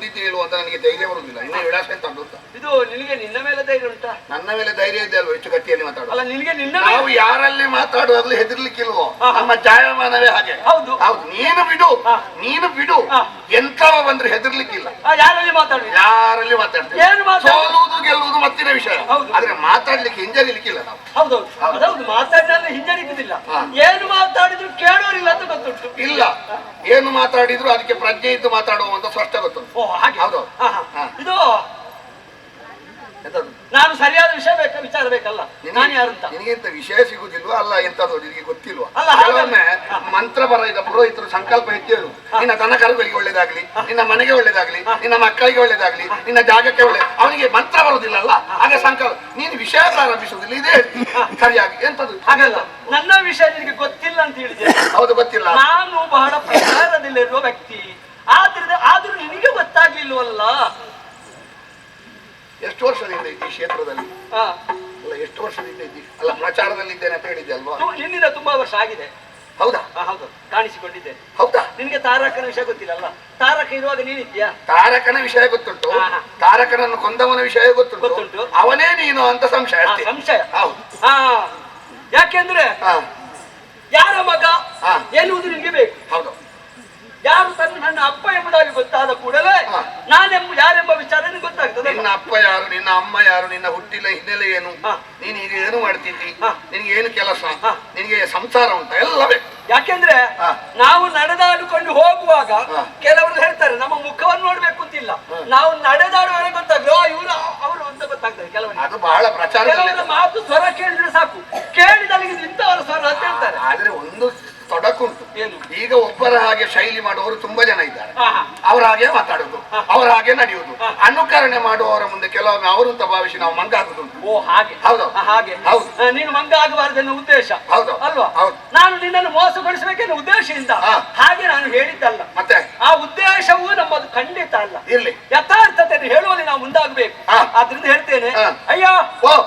ನಿಜವಾಗಿ ಹೇಳುವಂತ ಅಂತ ನನಗೆ ಧೈರ್ಯ ಬರುವುದಿಲ್ಲ ಇನ್ನು ವಿಳಾಸ ಅಂತ ಗೊತ್ತಾ ಇದು ನಿನಗೆ ನಿನ್ನ ಮೇಲೆ ಧೈರ್ಯ ಉಂಟಾ ನನ್ನ ಮೇಲೆ ಧೈರ್ಯ ಇದೆ ಅಲ್ವಾ ಹೆಚ್ಚು ಗಟ್ಟಿಯಲ್ಲಿ ಮಾತಾಡುವ? ಅಲ್ಲ ನಿನಗೆ ನಿನ್ನ ನಾವು ಯಾರಲ್ಲಿ ಮಾತಾಡುವಾಗ್ಲೂ ಹೆದರ್ಲಿಕ್ಕಿಲ್ವೋ. ನಮ್ಮ ಜಾಯಮಾನವೇ ಹಾಗೆ. ಹೌದು. ಹೌದು. ನೀನು ಬಿಡು. ನೀನು ಬಿಡು. ಎಂತವ ಬಂದ್ರೆ ಹೆದರ್ಲಿಕ್ಕಿಲ್ಲ. ಯಾರಲ್ಲಿ ಮಾತಾಡುವ ಯಾರಲ್ಲಿ ಮಾತಾಡ್ತೇವೆ? ಏನು ಮಾತಾಡ ಸೋಲುವುದು ಗೆಲ್ಲುವುದು ಮತ್ತಿನ ವಿಷಯ. ಹೌದು. ಆದ್ರೆ ಮಾತಾಡ್ಲಿಕ್ಕೆ ಹಿಂಜರಿಲಿಕ್ಕಿಲ್ಲ ನಾವು. ಹೌದೌದು. ಅದೌದು ಮಾತಾಡಿದ್ರೆ ಹಿಂಜರಿக்குದಿಲ್ಲ ಹಾ. ಏನು ಮಾತಾಡಿದ್ರು ಕೇಳೋರಿಲ್ಲ ಅಂತ ಗೊತ್ತುಂಟು. ಇಲ್ಲ. ಏನು ಮಾತಾಡಿದ್ರು ಅದಕ್ಕೆ ಪ್ರಜ್ಞೆ ಇದ್ದು ಮಾತಾಡುವಂತ ಸ್ಪಷ್ಟ ಗೊತ್ತುಂಟು. ಓ ಹಾಗೆ. ಹೌದು. ಇದು ನಾನು ಸರಿಯಾದ ವಿಷಯ ಬೇಕ ವಿಚಾರ ಬೇಕಲ್ಲ. ನಾನು ಯಾರು ಅಂತ? ನಿನಗಿಂತ ವಿಷಯ ಸಿಗುದಿಲ್ವಾ? ಅಲ್ಲ ಎಂತದ್ದು ನಿನಗೆ ಗೊತ್ತಿಲ್ವಾ? ಅಲ್ಲ, ಹಾಗೊಮ್ಮೆ ಕೆಲವೊಮ್ಮೆ ಮಂತ್ರ ಇದ್ದ ಪುರೋಹಿತರು ಸಂಕಲ್ಪ ಎತ್ತಿ ಹೇಳು ನಿನ್ನ ದನ ಕರುಗಳಿಗೆ ಒಳ್ಳೇದಾಗ್ಲಿ ನಿನ್ನ ಮನೆಗೆ ಒಳ್ಳೇದಾಗ್ಲಿ ನಿನ್ನ ಮಕ್ಕಳಿಗೆ ಒಳ್ಳೇದಾಗ್ಲಿ ನಿನ್ನ ಜಾಗಕ್ಕೆ ಒಳ್ಳೆ ಅವನಿಗೆ ಮಂತ್ರ ಬರುದಿಲ್ಲಲ್ಲ? ಹಾಗೆ ಸಂಕಲ್ಪ ನೀನು ವಿಷಯ ಪ್ರಾರಂಭಿಸುವುದಿಲ್ಲ ಇದೇ ಸರಿಯಾಗಿ ಎಂತದ್ದು ಹಾಗಲ್ಲ. ನನ್ನ ವಿಷಯ ನಿನಗೆ ಗೊತ್ತಿಲ್ಲ ಅಂತ ಹೇಳಿದೆ ಹೌದು ಗೊತ್ತಿಲ್ಲ. ನಾನು ಬಹಳ ಪ್ರಚಾರದಲ್ಲಿರುವ ವ್ಯಕ್ತಿ. ಆದ್ರಿಂದ ಆದ್ರೂ ನಿನಗೆ ಗೊತ್ತಾಗ್ಲಿಲ್ವಲ್ಲ? ಎಷ್ಟು ವರ್ಷದಿಂದ ಇದ್ದೀವಿ ಕ್ಷೇತ್ರದಲ್ಲಿ. ಅಲ್ಲ ಎಷ್ಟು ವರ್ಷದಿಂದ ಇದ್ದಿ? ಅಲ್ಲ ಪ್ರಚಾರದಲ್ಲಿ ಇದ್ದೇನೆ ಅಂತ ಹೇಳಿದ್ದೆ ಅಲ್ವಾ ಹಿಂದಿನ ತುಂಬಾ ವರ್ಷ ಆಗಿದೆ. ಹೌದಾ? ಹೌದು ಕಾಣಿಸಿಕೊಂಡಿದ್ದೆ ಹೌದಾ? ನಿನಗೆ ತಾರಕನ ವಿಷಯ ಗೊತ್ತಿಲ್ಲಲ್ಲ? ತಾರಕ ಇರುವಾಗ ನೀನಿದ್ಯಾ ತಾರಕನ ವಿಷಯ ಗೊತ್ತುಂಟು. ತಾರಕನನ್ನು ಕೊಂದವನ ವಿಷಯ ಗೊತ್ತುಂಟು. ಗೊತ್ತುಂಟು. ಅವನೇ ನೀನು ಅಂತ ಸಂಶಯ ಸಂಶಯ? ಹೌದು. ಹಾ ಯಾಕೆಂದ್ರೆ ಯಾರ ಮಗ. ಎನ್ನುವುದು ನಿಮಗೆ ಬೇಕು. ಹೌದು. ಯಾರು ತನ್ನ ನನ್ನ ಅಪ್ಪ ಎಂಬುದಾಗಿ ಗೊತ್ತಾದ ಕೂಡಲೇ. ನಾನೆಂಬ ಯಾರೆಂಬ ವಿಚಾರ ನಿನಗೆ ಗೊತ್ತಾಗ್ತದೆ. ನಿನ್ನ ಅಪ್ಪ ಯಾರು ನಿನ್ನ ಅಮ್ಮ ಯಾರು ನಿನ್ನ ಹುಟ್ಟಿಲ್ಲ ಹಿನ್ನೆಲೆ ಏನು. ನೀನು ಈಗ ಏನು ಮಾಡ್ತಿದ್ದಿ? ನಿನ್ಗೆ ಏನು ಕೆಲಸ? ನಿನ್ಗೆ ಸಂಸಾರ ಉಂಟ ಎಲ್ಲ ಬೇಕು ಯಾಕೆಂದ್ರೆ ನಾವು ನಡೆದಾಡಿಕೊಂಡು ಹೋಗುವಾಗ ಕೆಲವರು ಹೇಳ್ತಾರೆ ನಮ್ಮ ಮುಖವನ್ನು ನೋಡ್ಬೇಕು ಅಂತಿಲ್ಲ ನಾವು ನಡೆದಾಡುವಾಗ ಗೊತ್ತಾಗ್ತದೆ. ಇವರು ಅವರು ಅಂತ ಗೊತ್ತಾಗ್ತದೆ ಕೆಲವರು ಅದು ಬಹಳ ಪ್ರಚಾರ. ಮಾತು ಸ್ವರ ಕೇಳಿದ್ರೆ ಸಾಕು. ಕೇಳಿದಲ್ಲಿ ಇಂಥವರ ಸ್ವರ ಅಂತ ಹೇಳ್ತಾರೆ. ಆದ್ರೆ ಒಂದು ತೊಡಕುಂಟು. ಏನು? ಈಗ ಒಬ್ಬರ ಹಾಗೆ ಶೈಲಿ ಮಾಡುವವರು ತುಂಬಾ ಜನ ಇದ್ದಾರೆ. ಅವರ ಹಾಗೆ ಮಾತಾಡುದು ಅವರ ಹಾಗೆ ನಡೆಯುವುದು. ಅನುಕರಣೆ ಮಾಡುವವರ ಮುಂದೆ ಕೆಲವೊಮ್ಮೆ ಅವರು ಅಂತ ಭಾವಿಸಿ ನಾವು ಮಂಗ ಓ ಹಾಗೆ. ಹೌದು. ಹಾಗೆ. ಹೌದು. ನೀನು ಮಂಗ ಉದ್ದೇಶ. ಹೌದು. ಅಲ್ವಾ? ಹೌದು. ನಾನು ನಿನ್ನನ್ನು ಮೋಸಗೊಳಿಸಬೇಕೆನ್ನೋ ಉದ್ದೇಶದಿಂದ. ಹಾಗೆ ನಾನು ಹೇಳಿದ್ದಲ್ಲ. ಮತ್ತೆ? ಆ ಉದ್ದೇಶವೂ ನಮ್ಮದು ಖಂಡಿತ ಅಲ್ಲ. ಇರ್ಲಿ. ಯಥಾರ್ಥತೆಯನ್ನು ಹೇಳುವಲ್ಲಿ ನಾವು ಮುಂದಾಗಬೇಕು. ಅದ್ರಿಂದ ಆದ್ರಿಂದ ಹೇಳ್ತೇನೆ. ಅಯ್ಯ! ಓ.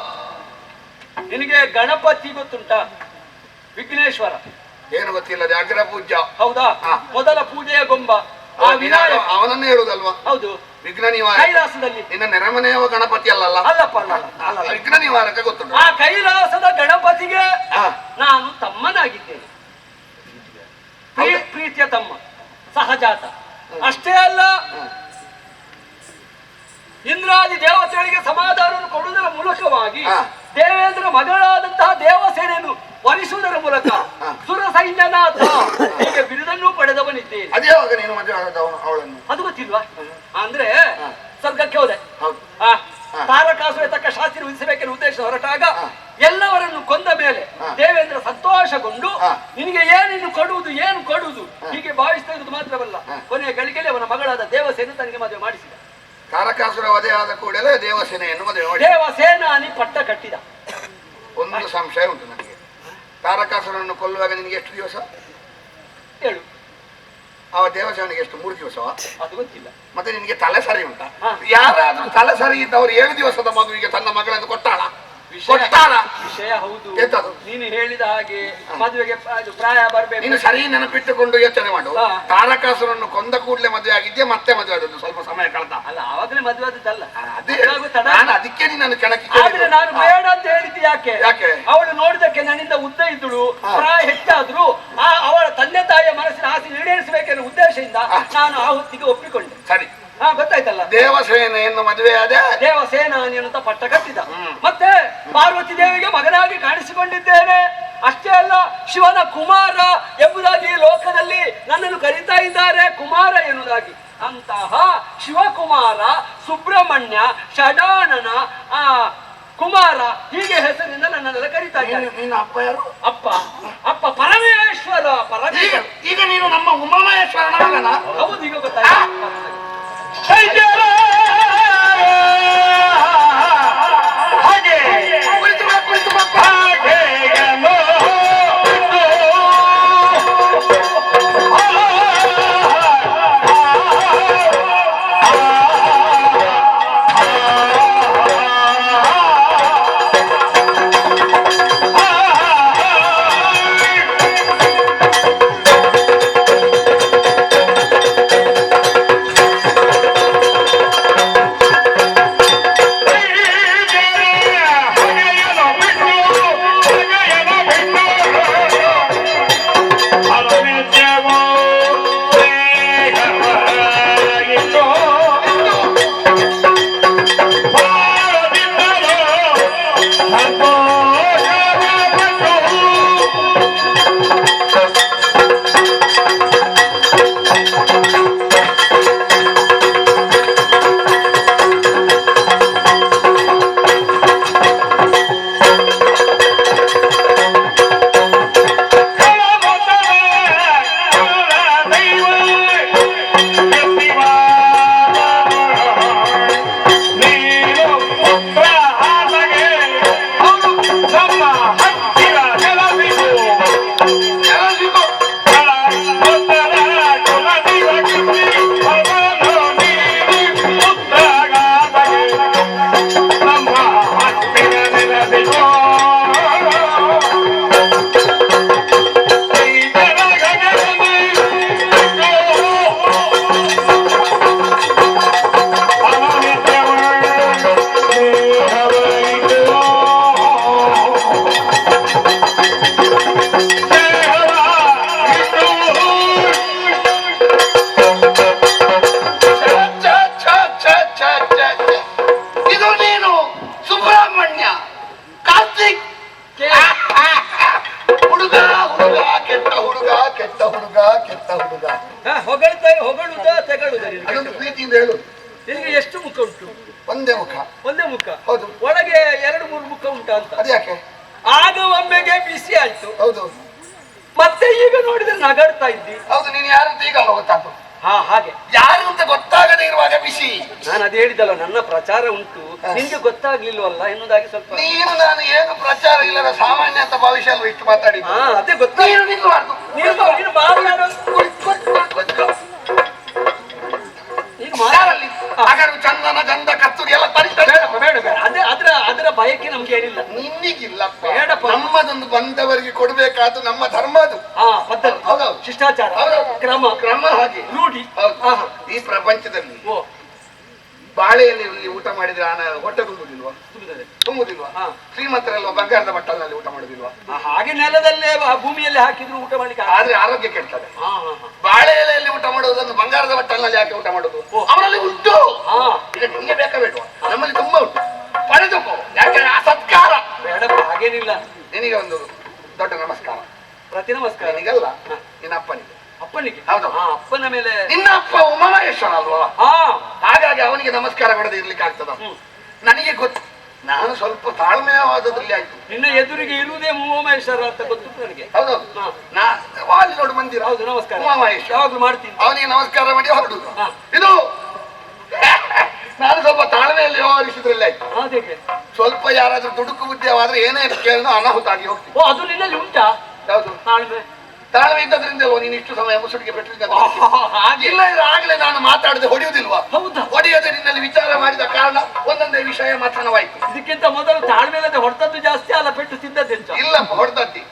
ನಿನಗೆ ಗಣಪತಿ ಗೊತ್ತುಂಟಾ? ವಿಘ್ನೇಶ್ವರ. ಏನು ಗೊತ್ತಿಲ್ಲದೆ ಅಗ್ರ ಪೂಜ್ಯ. ಹೌದಾ? ಮೊದಲ ಪೂಜೆಯ ಗೊಂಬ. ಆ ವಿನಾಯಕ ಅವನನ್ನೇ ಹೇಳುದಲ್ವಾ? ಹೌದು. ವಿಘ್ನ ನಿವಾರಕ ಕೈಲಾಸದಲ್ಲಿ. ನಿನ್ನ ನೆರೆಮನೆಯವ ಗಣಪತಿ ಅಲ್ಲಲ್ಲ ಅಲ್ಲಪ್ಪ ಅಲ್ಲ. ವಿಘ್ನ ನಿವಾರಕ ಗೊತ್ತು ಆ ಕೈಲಾಸದ ಗಣಪತಿಗೆ. ನಾನು ತಮ್ಮನಾಗಿದ್ದೇನೆ? ಪ್ರೀತಿಯ ತಮ್ಮ ಸಹಜಾತ. ಅಷ್ಟೇ ಅಲ್ಲ ಇಂದ್ರಾದಿ ದೇವತೆಗಳಿಗೆ ಸಮಾಧಾನವನ್ನು ಕೊಡುವುದರ ಮೂಲಕವಾಗಿ. ದೇವೇಂದ್ರ ಮಗಳಾದಂತಹ ದೇವಸೇನೆಯನ್ನು ವರಿಸುವುದರ ಮೂಲಕ ಸುರ ಸೈನ್ಯನಾಥ ಹೀಗೆ ಬಿರುದನ್ನು ಪಡೆದವನಿದ್ದೇನೆ. ಅದೇ ಅವಾಗ ನೀನು ಅವಳನ್ನು. ಅದು ಗೊತ್ತಿಲ್ವಾ? ಅಂದ್ರೆ ಸ್ವರ್ಗಕ್ಕೆ ಹೋದೆ. ತಾರಕಾಸುರ ತಕ್ಕ ಶಾಸ್ತ್ರ ವಿಧಿಸಬೇಕೆಂದು ಉದ್ದೇಶ ಹೊರಟಾಗ ಎಲ್ಲವರನ್ನು ಕೊಂದ ಮೇಲೆ ದೇವೇಂದ್ರ ಸಂತೋಷಗೊಂಡು ನಿನಗೆ ಏನಿನ್ನು ಕೊಡುವುದು ಏನು ಕೊಡುವುದು? ಹೀಗೆ ಭಾವಿಸ್ತಾ ಇರುವುದು ಮಾತ್ರವಲ್ಲ ಕೊನೆಯ ಗಳಿಗೆಯಲ್ಲಿ ಅವನ ಮಗಳಾದ ದೇವಸೇನೆ ತನಗೆ ಮದುವೆ ಮಾಡಿಸಿದ. ತಾರಕಾಸುರ ವಧೆ ಆದ ಕೂಡಲೇ ದೇವಸೇನೆಯನ್ನು ಮದುವೆ ಮಾಡಿ ದೇವಸೇನಾನಿ ಕೊಲ್ಲುವಾಗ ನಿನಗೆ ಎಷ್ಟು ದಿವಸ? ಹೇಳು. ಅವ ದೇವಸ್ಥಾನಕ್ಕೆ ಎಷ್ಟು? ಮೂರು ದಿವಸ? ಅದು ಗೊತ್ತಿಲ್ಲ. ಮತ್ತೆ ನಿನಗೆ ತಲೆ ಸರಿ ಉಂಟಾ. ಯಾರಾದ್ರೂ ತಲೆ ಸರಿ ಇದ್ದವರು ಏಳು ದಿವಸದ ಮಗುವಿಗೆ ತನ್ನ ಮಗಳನ್ನು ಕೊಟ್ಟಾಳ? ವಿಷಯ ಕೊಟ್ಟಾಳ? ವಿಷಯ ಹೌದು. ಎಂತದು? ನೀನು ಹೇಳಿದ ಹಾಗೆ ಮದುವೆಗೆ ಅದು ಪ್ರಾಯ ಬರಬೇಕು. ನೀನು ಸರಿ ನೆನಪಿಟ್ಟುಕೊಂಡು ಯೋಚನೆ ಮಾಡು. ತಾರಕಾಸುರನ್ನು ಕೊಂದ ಕೂಡಲೇ ಮದುವೆ ಆಗಿದ್ದೆ ಮತ್ತೆ ಮದುವೆ ಆದದ್ದು ಸ್ವಲ್ಪ ಸಮಯ ಕಳೆದ. ಅಲ್ಲ ಆವಾಗಲೇ ಮದುವೆ ಆದದ್ದಲ್ಲ. ಅದೇ. ನಾನು ಅದಕ್ಕೆ ನೀನು ಕೆಣಕಿ ಆದ್ರೆ ನಾನು ಬೇಡ ಅಂತ ಹೇಳಿದ್ದು ಯಾಕೆ? ಯಾಕೆ? ಅವಳು ನೋಡಿದಕ್ಕೆ ನನ್ನಿಂದ ಉದ್ದ ಇದ್ದಳು ಪ್ರಾಯ ಹೆಚ್ಚಾದ್ರು ಆ ಅವಳ ತಂದೆ ತಾಯಿಯ ಮನಸ್ಸಿನ ಆಸೆ ಈಡೇರಿಸಬೇಕೆನ್ನುವ ಉದ್ದೇಶದಿಂದ ನಾನು ಆ ಹೊತ್ತಿಗೆ ಒಪ್ಪಿಕೊಂಡೆ. ಸರಿ. ಹಾ ಗೊತ್ತಾಯ್ತಲ್ಲ? ದೇವಸೇನೆಯನ್ನು ಮದುವೆ ಆದ? ದೇವಸೇನಾನಿ ಅಂತ ಪಟ್ಟ ಕಟ್ಟಿದ. ಮತ್ತೆ ಪಾರ್ವತಿ ದೇವಿಗೆ ಮಗನಾಗಿ ಕಾಣಿಸಿಕೊಂಡಿದ್ದೇನೆ. ಅಷ್ಟೇ ಅಲ್ಲ ಶಿವನ ಕುಮಾರ ಎಂಬುದಾಗಿ ಲೋಕದಲ್ಲಿ ನನ್ನನ್ನು ಕರೀತಾ ಇದ್ದಾರೆ ಕುಮಾರ ಎನ್ನುವುದಾಗಿ. ಅಂತಹ ಶಿವಕುಮಾರ ಸುಬ್ರಹ್ಮಣ್ಯ ಷಡಾನನ ಆ ಕುಮಾರ ಹೀಗೆ ಹೆಸರಿನಿಂದ ನನ್ನೆಲ್ಲ ಕರೀತಾ ಇದ್ದಾರೆ ನೀನು- ನಿನ್ನ ಅಪ್ಪ ಯಾರು? ಅಪ್ಪ. ಅಪ್ಪ ಪರಮೇಶ್ವರ ಪರಮೇಶ್ವರ. ಈಗ ನೀನು ನಮ್ಮ ಉಮಾಮಹೇಶ್ವರನ ಮಗನ? ಹೌದು ಈಗ ಗೊತ್ತಾಯ್ತು. ಕೆಟ್ಟ ಹುಡುಗ. ಕೆಟ್ಟ ಹುಡುಗ ಹೊಗಳ್ತಾ ಹೊಗಳುದ ತೆಗಳುದ ಅದೊಂದು ಪ್ರೀತಿಯಿಂದ ಹೇಳು. ನಿನಗೆ ಎಷ್ಟು ಮುಖ ಉಂಟು? ಒಂದೇ ಮುಖ. ಒಂದೇ ಮುಖ? ಹೌದು. ಒಳಗೆ ಎರಡು ಮೂರು ಮುಖ ಉಂಟಾ ಅಂತ? ಅದ್ಯಾಕೆ ಆಗ ಒಮ್ಮೆಗೆ ಬಿಸಿ ಆಯ್ತು. ಹೌದು. ಮತ್ತೆ ಈಗ ನೋಡಿದ್ರೆ ನಗಡ್ತಾ ಇದ್ದಿ. ಹೌದು ನೀನು ಯಾರು ಈಗ ಅಲ್ಲ ಗೊತ್ತಾಗ್ತು ಹಾ ಹಾಗೆ. ಯಾರು ಅಂತ ಗೊತ್ತಾಗದೆ ಇರುವಾಗ ಬಿಸಿ. ನಾನು ಅದೇ ಹೇಳಿದ್ದಲ್ಲ ನನ್ನ ಪ್ರಚಾರ ಉಂಟು. ನಿಮ್ಗೆ ಗೊತ್ತಾಗ್ಲಿಲ್ವಲ್ಲ? ಎನ್ನುವುದಾಗಿ ಸ್ವಲ್ಪ. ನೀನು ನಾನು ಏನು ಪ್ರಚಾರ ಇಲ್ಲದ ಸಾಮಾನ್ಯ ಅಂತ ಭವಿಷ್ಯ ಅಲ್ವ ಇಷ್ಟು ಮಾತಾಡಿ ಹಾ ಅದೇ ಗೊತ್ತಾ ನೀನು ನೀನು ನೀನು ಮಾತನಾಡೋ ಕುಳಿತು, ಕುಳಿತು, ಕುಳಿತು, ಕುಳಿತು. ನೀನು ಮಾತಾಡ ಯಾರಲ್ಲಿ ಹಾಗಾದ್ರೆ ಚಂದನ ಗಂಧ ಕತ್ತೂರಿ ಎಲ್ಲ ತರಿಸ್ತಾರೆ ಬೇಡ ಬೇಡ ಬೇಡ ಅದೇ ಅದರ ಬಯಕೆ ನಮ್ಗೆ ಏನಿಲ್ಲ ನಿನ್ನಿಗಿಲ್ಲಪ್ಪ ಬೇಡಪ್ಪ. ನಮ್ಮದೊಂದು ಬಂದವರಿಗೆ ಕೊಡಬೇಕಾದ ನಮ್ಮ ಧರ್ಮ ಅದು ಹಾ ಪದ್ಧತಿ ಹೌದೌದು. ಶಿಷ್ಟಾಚಾರ ಹೌದೌದು. ಕ್ರಮ ಕ್ರಮ ಹಾಗೆ ರೂಢಿ ಹೌದು. ಹಾ ಹಾ. ಈ ಪ್ರಪಂಚದಲ್ಲಿ ಓ ಬಾಳೆಯಲ್ಲಿ ಊಟ ಮಾಡಿದ್ರೆ ಹಣ ಹೊಟ್ಟೆ ತುಂಬುದಿಲ್ವಾ. ತುಂಬುದಿಲ್ವಾ ಹಾ. ಶ್ರೀಮಂತರೆಲ್ಲ ಬಂಗಾರದ ಬಟ್ಟಲಲ್ಲಿ ಊಟ ಮಾಡುದಿಲ್ವಾ ಆ, ಹಾಗೆ ನೆಲದಲ್ಲೇ ಆ ಭೂಮಿಯಲ್ಲಿ ಹಾಕಿದ್ರು ಊಟ ಮಾಡ್ಲಿಕ್ಕೆ. ಆದ್ರೆ ಆರೋಗ್ಯ ಕೆಡ್ತದೆ ಹಾ ಹಾ ಹಾ ಬಾಳೆ ಎಲೆಯಲ್ಲಿ ಊಟ ಮಾಡುವುದನ್ನು ಬಂಗಾರದ ಬಟ್ಟಲಲ್ಲಿ ಯಾಕೆ ಊಟ ಮಾಡುದು ಓ. ಅವರಲ್ಲಿ ಉಂಟು ಹಾ ಈಗ ನಿಮ್ಗೆ ಬೇಕಾ ನಮ್ಮಲ್ಲಿ ತುಂಬಾ ಉಂಟು ಪಡೆದುಕೋ ಯಾಕೆ ಆ ಸತ್ಕಾರ ಬೇಡಪ್ಪ ಹಾಗೇನಿಲ್ಲ ನಿನಗೆ ಒಂದು ದೊಡ್ಡ ನಮಸ್ಕಾರ. ಪ್ರತಿ ನಮಸ್ಕಾರ. ನಿನಗಲ್ಲ ನಿನ್ನ ಅಪ್ಪನಿಗೆ. ಅಪ್ಪನಿಗೆ? ಹೌದು. ಆ ಅಪ್ಪನ ಮೇಲೆ ನಿನ್ನ ಅಪ್ಪ ಉಮಾಮಹೇಶ್ವರ ಅಲ್ವಾ ಹಾ. ಹಾಗಾಗಿ ಅವನಿಗೆ ನಮಸ್ಕಾರ ಮಾಡದೆ ಇರ್ಲಿಕ್ಕೆ ಆಗ್ತದ. ನನಗೆ ಗೊತ್ತು ನಾನು ಸ್ವಲ್ಪ ತಾಳ್ಮೆಯವಾದದ್ರಲ್ಲಿ ಆಯ್ತು. ನಿನ್ನ ಎದುರಿಗೆ ಇರುವುದೇ ಉಮಾಮಹೇಶ್ವರ ಅಂತ ಗೊತ್ತು ನನಗೆ. ಹೌದು. ನಾ ಅಲ್ಲಿ ನೋಡು ಮಂದಿರ. ಹೌದು ನಮಸ್ಕಾರ. ಉಮಾಮಹೇಶ್ವರ. ಯಾವಾಗ್ಲೂ ಮಾಡ್ತೀನಿ. ಅವನಿಗೆ ನಮಸ್ಕಾರ ಮಾಡಿ ಹೊರಡುದು. ಇದು ನಾನು ಸ್ವಲ್ಪ ತಾಳ್ಮೆಯಲ್ಲಿ ವ್ಯವಹರಿಸಿದ್ರಲ್ಲ? ಸ್ವಲ್ಪ ಯಾರಾದ್ರೂ ದುಡುಕು ಬುದ್ಧಿಯಾದ್ರೆ ಏನೇ ಕೇಳಿದ್ರು ಅನಾಹುತ ಆಗಿ ಹೋಗ್ತೀವಿ ಓ ಅದು ನಿನ್ನಲ್ಲಿ ಉಂಟಾ? ಯಾವುದು? ತಾಳ್ಮೆ. ತಾಳ್ಮೆ ಇದ್ದದ್ರಿಂದ ನೀನು ಇಷ್ಟು ಸಮಯ ಮುಸುಡಿಗೆ ಇಲ್ಲ ಇಲ್ಲ ಆಗ್ಲೇ ನಾನು ಮಾತಾಡದೆ ಹೊಡೆಯುವುದಿಲ್ವಾ? ಹೌದಾ? ಹೊಡೆಯದೆ ನಿನ್ನಲ್ಲಿ ವಿಚಾರ ಮಾಡಿದ ಕಾರಣ ಒಂದೊಂದೇ ವಿಷಯ ಮಾತನವಾಯ್ತು ಇದಕ್ಕಿಂತ ಮೊದಲು ತಾಳ್ಮೆ ಇಲ್ಲದೆ ಹೊಡೆದದ್ದು ಜಾಸ್ತಿ ಅಲ್ಲ ಪೆಟ್ಟು ತಿಂದದ್ದು ಇಲ್ಲ ಹೊಡೆದದ್ದಿ.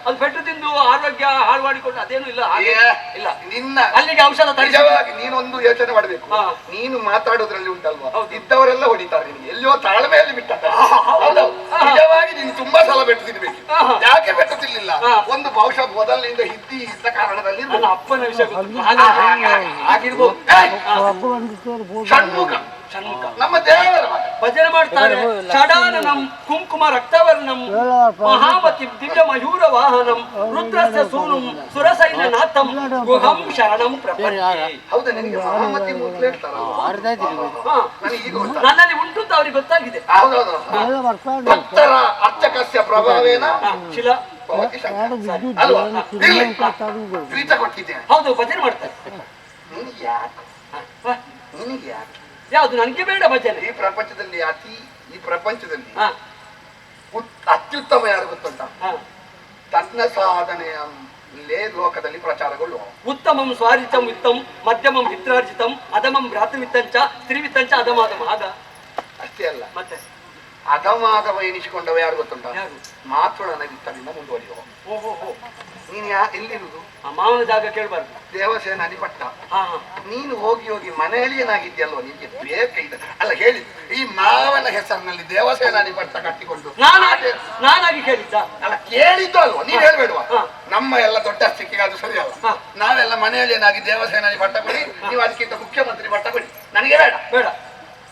ಆರೋಗ್ಯ ಹಾಳು ಮಾಡಿಕೊಂಡು ಅದೇನು ಇಲ್ಲ ಹಾಗೆ ಇಲ್ಲ. ನಿನ್ನ ಅಲ್ಲಿಗೆ ಔಷಧ ತರಿಸಿ. ನಿಜವಾಗಿ ನೀನೊಂದು ಯೋಚನೆ ಮಾಡಬೇಕು. ನೀನು ಮಾತಾಡೋದ್ರಲ್ಲಿ ಉಂಟಲ್ವಾ? ಹೌದು. ಇದ್ದವರೆಲ್ಲ ಹೊಡಿತಾರೆ ನಿನಗೆ. ಎಲ್ಲಿಯೋ ತಾಳ್ಮೆಯಲ್ಲಿ ಬಿಟ್ಟ ಹೌದು. ಹೌದು. ನಿಜವಾಗಿ ನೀನು ತುಂಬಾ ಸಲ ಬೆಟ್ಟು ತಿನ್ಬೇಕು. ಯಾಕೆ ಬೆಟ್ಟು ತಿನ್ಲಿಲ್ಲ? ಒಂದು ಬಹುಶಃ ಮೊದಲಿನಿಂದ ಹಿದ್ದಿ ಇದ್ದ ಕಾರಣದಲ್ಲಿ ನನ್ನ ಅಪ್ಪನ ವಿಷಯ ಆಗಿರ್ಬೋದು! ಷಣ್ಮುಖ. ಷಣ್ಮುಖ. ನಮ್ಮ ದೇವರ ಮಗ. ಭಜನೆ ಮಾಡ್ತಾರೆ. ಷಡಾನನಂ ಕುಂಕುಮ ರಕ್ತವರ್ಣಂ ಮಹಾಮತಿ ದಿವ್ಯ ಮಯೂರ ವಾಹನಂ ರುದ್ರಸ್ಯ ಸೂನುಂ ಸುರಸೈನ ನಾಥಂ ಗುಹಂ ಶರಣಂ ಪ್ರಪಂಚೆ. ಹೌದಾ ನಿನಗೆ ಮಹಾಮತಿ ಮೂರ್ತಿ. ನನ್ನಲ್ಲಿ ಉಂಟು ಅಂತ ಅವ್ರಿಗೆ ಗೊತ್ತಾಗಿದೆ. ಭಕ್ತರ ಅರ್ಚಕಸ್ಯ ಪ್ರಭಾವೇನ? ಶಿಲ. ಹೌದು ಭಜನೆ ಮಾಡ್ತಾರೆ. ಯಾಕೆ. ನಿನಗೆ ಯಾಕೆ? ಯಾವ್ದು ನನಗೆ ಬೇಡ ಭಜನೆ. ಈ ಪ್ರಪಂಚದಲ್ಲಿ ಅತಿ ಈ ಪ್ರಪಂಚದಲ್ಲಿ ಹಾ. ಉತ್- ಅತ್ಯುತ್ತಮ ಯಾರು ಗೊತ್ತುಂಟ? ಹಾ. ತನ್ನ ಸಾಧನೆಯ ಲೇ ಲೋಕದಲ್ಲಿ ಪ್ರಚಾರಗೊಳ್ಳುವ. ಉತ್ತಮಂ ಸ್ವಾರಿತಂ ವಿತ್ತಂ ಮಧ್ಯಮಂ ಮಿತ್ರಾರ್ಜಿತಂ ಅಧಮಂ ಭ್ರಾತೃವಿತ್ತಂಚ ಸ್ತ್ರೀವಿತ್ತಂಚ ಅಧಮಾದಮ ಆಗ? ಅಷ್ಟೇ ಅಲ್ಲ. ಮತ್ತೆ? ಅಧಮಾದವ ಎನಿಸಿಕೊಂಡವ ಯಾರು ಗೊತ್ತುಂಟ? ಯಾರು? ಮಾತುಳನ ವಿತ್ತದಿಂದ ಮುಂದುವರಿಯುವ. ಓಹೋ ಹೋ ನೀನು ಯಾ ಎಲ್ಲಿರುವುದು ಆ ಮಾವನ ಜಾಗ ಕೇಳ್ಬಾರ್ದು. ದೇವಸೇನ ಅನಿಪಟ್ಟ. ಹಾ. ಹಾ ನೀನು ಹೋಗಿ ಹೋಗಿ ಮನೆಯಲ್ಲಿಯೇನಾಗಿದ್ಯಲ್ವ ನಿನ್ಗೆ ಬೇಕಿದೆ ಅಲ್ಲ ಹೇಳಿ ಈ ಮಾವನ ಹೆಸರಿನಲ್ಲಿ ದೇವಸೇನ ಅನಿಪಟ್ಟ ಕಟ್ಟಿಕೊಂಡು ನಾನಾಗಿ ನಾನಾಗಿ ಕೇಳಿದ್ದ. ಅಲ್ಲ ಕೇಳಿದ್ದು ಅಲ್ವಾ? ನೀನ್ ಹೇಳ್ಬೇಡುವ. ಹಾ. ನಮ್ಮ ಎಲ್ಲ ದೊಡ್ಡ ಸ್ಥಿತಿಗೆ ಅದು ಸರಿ ಅಲ್ಲ ಹಾ. ನಾವೆಲ್ಲ ಮನೆಯಲ್ಲಿ ಏನಾಗಿ ದೇವಸೇನ ಪಟ್ಟ ಕೊಡಿ ನೀವು ಅದಕ್ಕಿಂತ ಮುಖ್ಯಮಂತ್ರಿ ಪಟ್ಟ ಕೊಡಿ. ನನಗೆ ಬೇಡ. ಬೇಡ.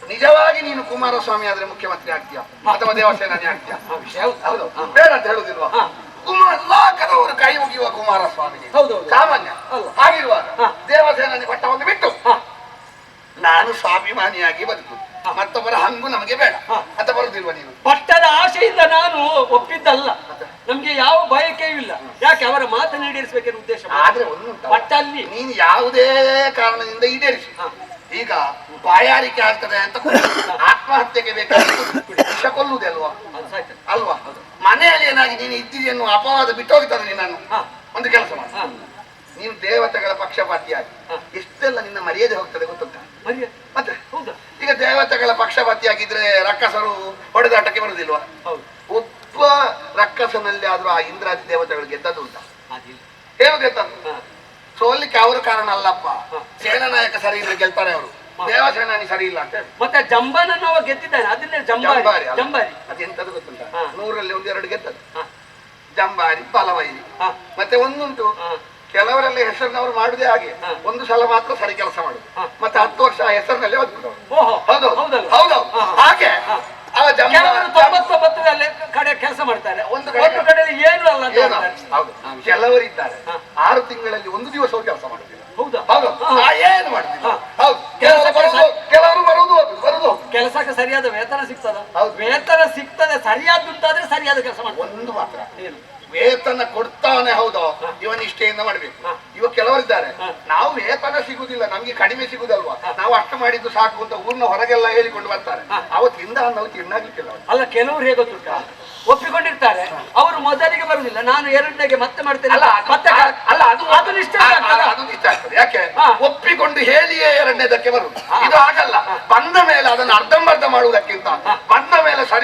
ನಿಜವಾಗಿ ನೀನು ಕುಮಾರಸ್ವಾಮಿ ಆದ್ರೆ ಮುಖ್ಯಮಂತ್ರಿ ಆಗ್ತೀಯ? ಅಥವಾ ದೇವಸೇನಾನಿ ಆಗ್ತೀಯ? ವಿಷಯ ಹೌದು. ಹೌದು. ಬೇಡ ಅಂತ ಹೇಳುದಿಲ್ವಾ? ಹಾ. ಕುಮಾರ ಲಾಕದವರು ಕೈ ಮುಗಿಯುವ ಕುಮಾರಸ್ವಾಮಿಗೆ ಹೌದು ಸಾಮಾನ್ಯ. ಹೌದು. ಹಾಗಿರುವಾಗ ಹಾ. ದೇವಸೇನಾನಿ ಪಟ್ಟವನ್ನು ಬಿಟ್ಟು ನಾನು ಸ್ವಾಭಿಮಾನಿಯಾಗಿ ಬದುಕು. ಮತ್ತೊಬ್ಬರ ಹಂಗು ನಮಗೆ ಬೇಡ. ಅಂತ ಬರುದಿಲ್ವ ನೀನು ಪಟ್ಟದ ಆಶೆಯಿಂದ ನಾನು ಒಪ್ಪಿದ್ದಲ್ಲ. ನಮ್ಗೆ ಯಾವ ಬಯಕೆಯೂ ಇಲ್ಲ. ಯಾಕೆ ಅವರ ಮಾತನ್ನು ಈಡೇರಿಸಬೇಕೆಂದು ಉದ್ದೇಶ ಆದ್ರೆ ಒಂದು ಪಟ್ಟಲ್ಲಿ ನೀನು ಯಾವುದೇ ಕಾರಣದಿಂದ ಈಡೇರಿಸಿ. ಈಗ ಬಾಯಾರಿಕೆ ಆಗ್ತದೆ ಅಂತ. ಆತ್ಮಹತ್ಯೆಗೆ ಬೇಕಾದ ವಿಷ ಕೊಲ್ಲುವುದೇ ಅಲ್ವಾ? ಅಲ್ವಾ? ಮನೆಯಲ್ಲಿ ಏನಾಗಿ ನೀನು ಇದ್ದೀರಿ ಅನ್ನುವ ಅಪವಾದ ಬಿಟ್ಟು ಹೋಗ್ತದೆ ನಿನ್ನನ್ನು. ಒಂದು ಕೆಲಸ ಮಾಡು. ನೀನು ದೇವತೆಗಳ ಪಕ್ಷಪಾತಿಯಾಗಿ. ಇಷ್ಟೆಲ್ಲ ಎಷ್ಟೆಲ್ಲ ನಿನ್ನ ಮರ್ಯಾದೆ ಹೋಗ್ತದೆ ಗೊತ್ತುಂಟ? ಮತ್ತೆ? ಹೌದಾ? ಈಗ ದೇವತೆಗಳ ಪಕ್ಷಪಾತಿಯಾಗಿದ್ರೆ ರಕ್ಕಸರು ಹೊಡೆದಾಟಕ್ಕೆ ಬರುದಿಲ್ವಾ? ಒಬ್ಬ ರಕ್ಕಸನಲ್ಲಿ ಆದ್ರೂ ಆ ಇಂದ್ರಾದಿ ದೇವತೆಗಳು ಗೆದ್ದದ್ದು ಉಂಟ ಅದಿಲ್ಲ ಹೇಗೆ ಗೆದ್ದದ್ದು? ಹಾ. ಸೋಲಿಕ್ಕೆ ಅವರು ಕಾರಣ ಅಲ್ಲಪ್ಪ. ಸೇನಾನಾಯಕ ಸೇನಾ ನಾಯಕ ಸರಿ ಇದ್ರೆ ಗೆಲ್ತಾರೆ ಅವರು. ದೇವಸೇನಾನಿ ಸರಿ ಇಲ್ಲ ಅಂತ ಹೇಳಿ. ಮತ್ತೆ ಜಂಬನನ್ನು ಅವ ಗೆದ್ದಿದ್ದಾನೆ. ಅದನ್ನೇ ಜಂಬಾರಿ. ಜಂಬಾರಿ ಅಲ್ಲ. ಜಂಬಾರಿ. ಗೊತ್ತುಂಟ? ಹಾ. ನೂರಲ್ಲಿ ಒಂದೆರಡು ಗೆದ್ದದ್ದು. ಹಾ. ಜಂಬಾರಿ ಬಲವೈರಿ ಹಾ. ಮತ್ತೆ ಒಂದುಂಟು. ಹಾ. ಕೆಲವರೆಲ್ಲ ಹೆಸರಿನವರು ಮಾಡುದೇ ಹಾಗೆ. ಹಾ. ಒಂದು ಸಲ ಮಾತ್ರ ಸರಿ ಕೆಲಸ ಮಾಡುದು. ಹಾ. ಮತ್ತೆ ಹತ್ತು ವರ್ಷ ಆ ಹೆಸರಿನಲ್ಲೇ ಬದುಕುದವರು ಓಹೋ. ಹೌದು ಹೌದಲ್ಲ ಹೌದು ಹಾ. ಹಾಗೆ ಹಾ. ಆ ಜಂಬ ಕೆಲವರು ತೊಂಬತ್ತೊಂಬತ್ತು ಅಲ್ಲಿ ಕಡೆ ಕೆಲಸ ಮಾಡ್ತಾರೆ. ಒಂದು ಒಂದು ಕಡೆ- ಕಡೆಯಲ್ಲಿ ಏನು ಅಲ್ಲ ಅಂತ ಏನು? ಹೇಳ್ತಾರೆ. ಹೌದು. ಕೆಲವರಿದ್ದಾರೆ. ಹಾ. ಆರು ತಿಂಗಳಲ್ಲಿ ಒಂದು ದಿವಸವೂ ಕೆಲಸ ಮಾಡುದಿಲ್ಲ. ಹೌದಾ? ಹೌದು. ಹಾ. ಆ ಏನು ಮಾಡುದಿಲ್ಲ. ಹಾ. ಹೌದು. ಕೆಲವರು ಬರುದು ಬರುದು ಕೆಲಸಕ್ಕೆ ಸರಿಯಾದ ವೇತನ ಸಿಗ್ತದ. ವೇತನ ಸಿಗ್ತದೆ ಸರಿಯಾದ ಉಂಟಾದ್ರೆ ಸರಿಯಾದ ಕೆಲಸ ಮಾಡ್ತಾರೆ ಒಂದು ಮಾತ್ರ. ಏನು? ವೇತನ ಕೊಡ್ತಾನೆ ಹೌದು. ಇವನ್ ನಿಷ್ಠೆಯಿಂದ ಮಾಡ್ಬೇಕು. ಇವ ಕೆಲವರಿದ್ದಾರೆ. ಇದ್ದಾರೆ ನಾವು ವೇತನ ಸಿಗುದಿಲ್ಲ ನಮ್ಗೆ ಕಡಿಮೆ ಸಿಗುದಲ್ವಾ? ನಾವು ಅಷ್ಟು ಮಾಡಿದ್ದು ಸಾಕು ಅಂತ ಊರ್ನ ಹೊರಗೆಲ್ಲ ಹೇಳಿಕೊಂಡು ಬರ್ತಾರೆ. ಅವತ್ತು ಅವತ್ತಿಂದ ನಾವು ತಿನ್ನಾಗ್ಲಿಕ್ಕಿಲ್ಲ. ಅಲ್ಲ ಕೆಲವರು ಹೇಗೆ ಒಪ್ಪಿಕೊಂಡಿರ್ತಾರೆ. ಅವರು ಮೊದಲಿಗೆ ಬರುದಿಲ್ಲ. ನಾನು ಎರಡನೇಗೆ ಮತ್ತೆ ಮಾಡ್ತೇನೆ. ಅಲ್ಲ ಮತ್ತೆ ಅಲ್ಲ ಅದು ಅದು ನಿಶ್ಚಯ ಆ- ಆಗ್ತದಾ? ಅದು ನಿಷ್ಠೆ ಆಗ್ತದೆ. ಯಾಕೆ? ಹಾ. ಒಪ್ಪಿಕೊಂಡು ಹೇಳಿಯೇ ಎರಡನೇದಕ್ಕೆ ಬರುದು. ಇದು ಆಗಲ್ಲ ಬಂದ ಮೇಲೆ ಅದನ್ನು ಅರ್ಧಂಬರ್ಧ ಮಾಡುವುದಕ್ಕಿಂತ ಬಂದ ಮೇಲೆ ಸರಿ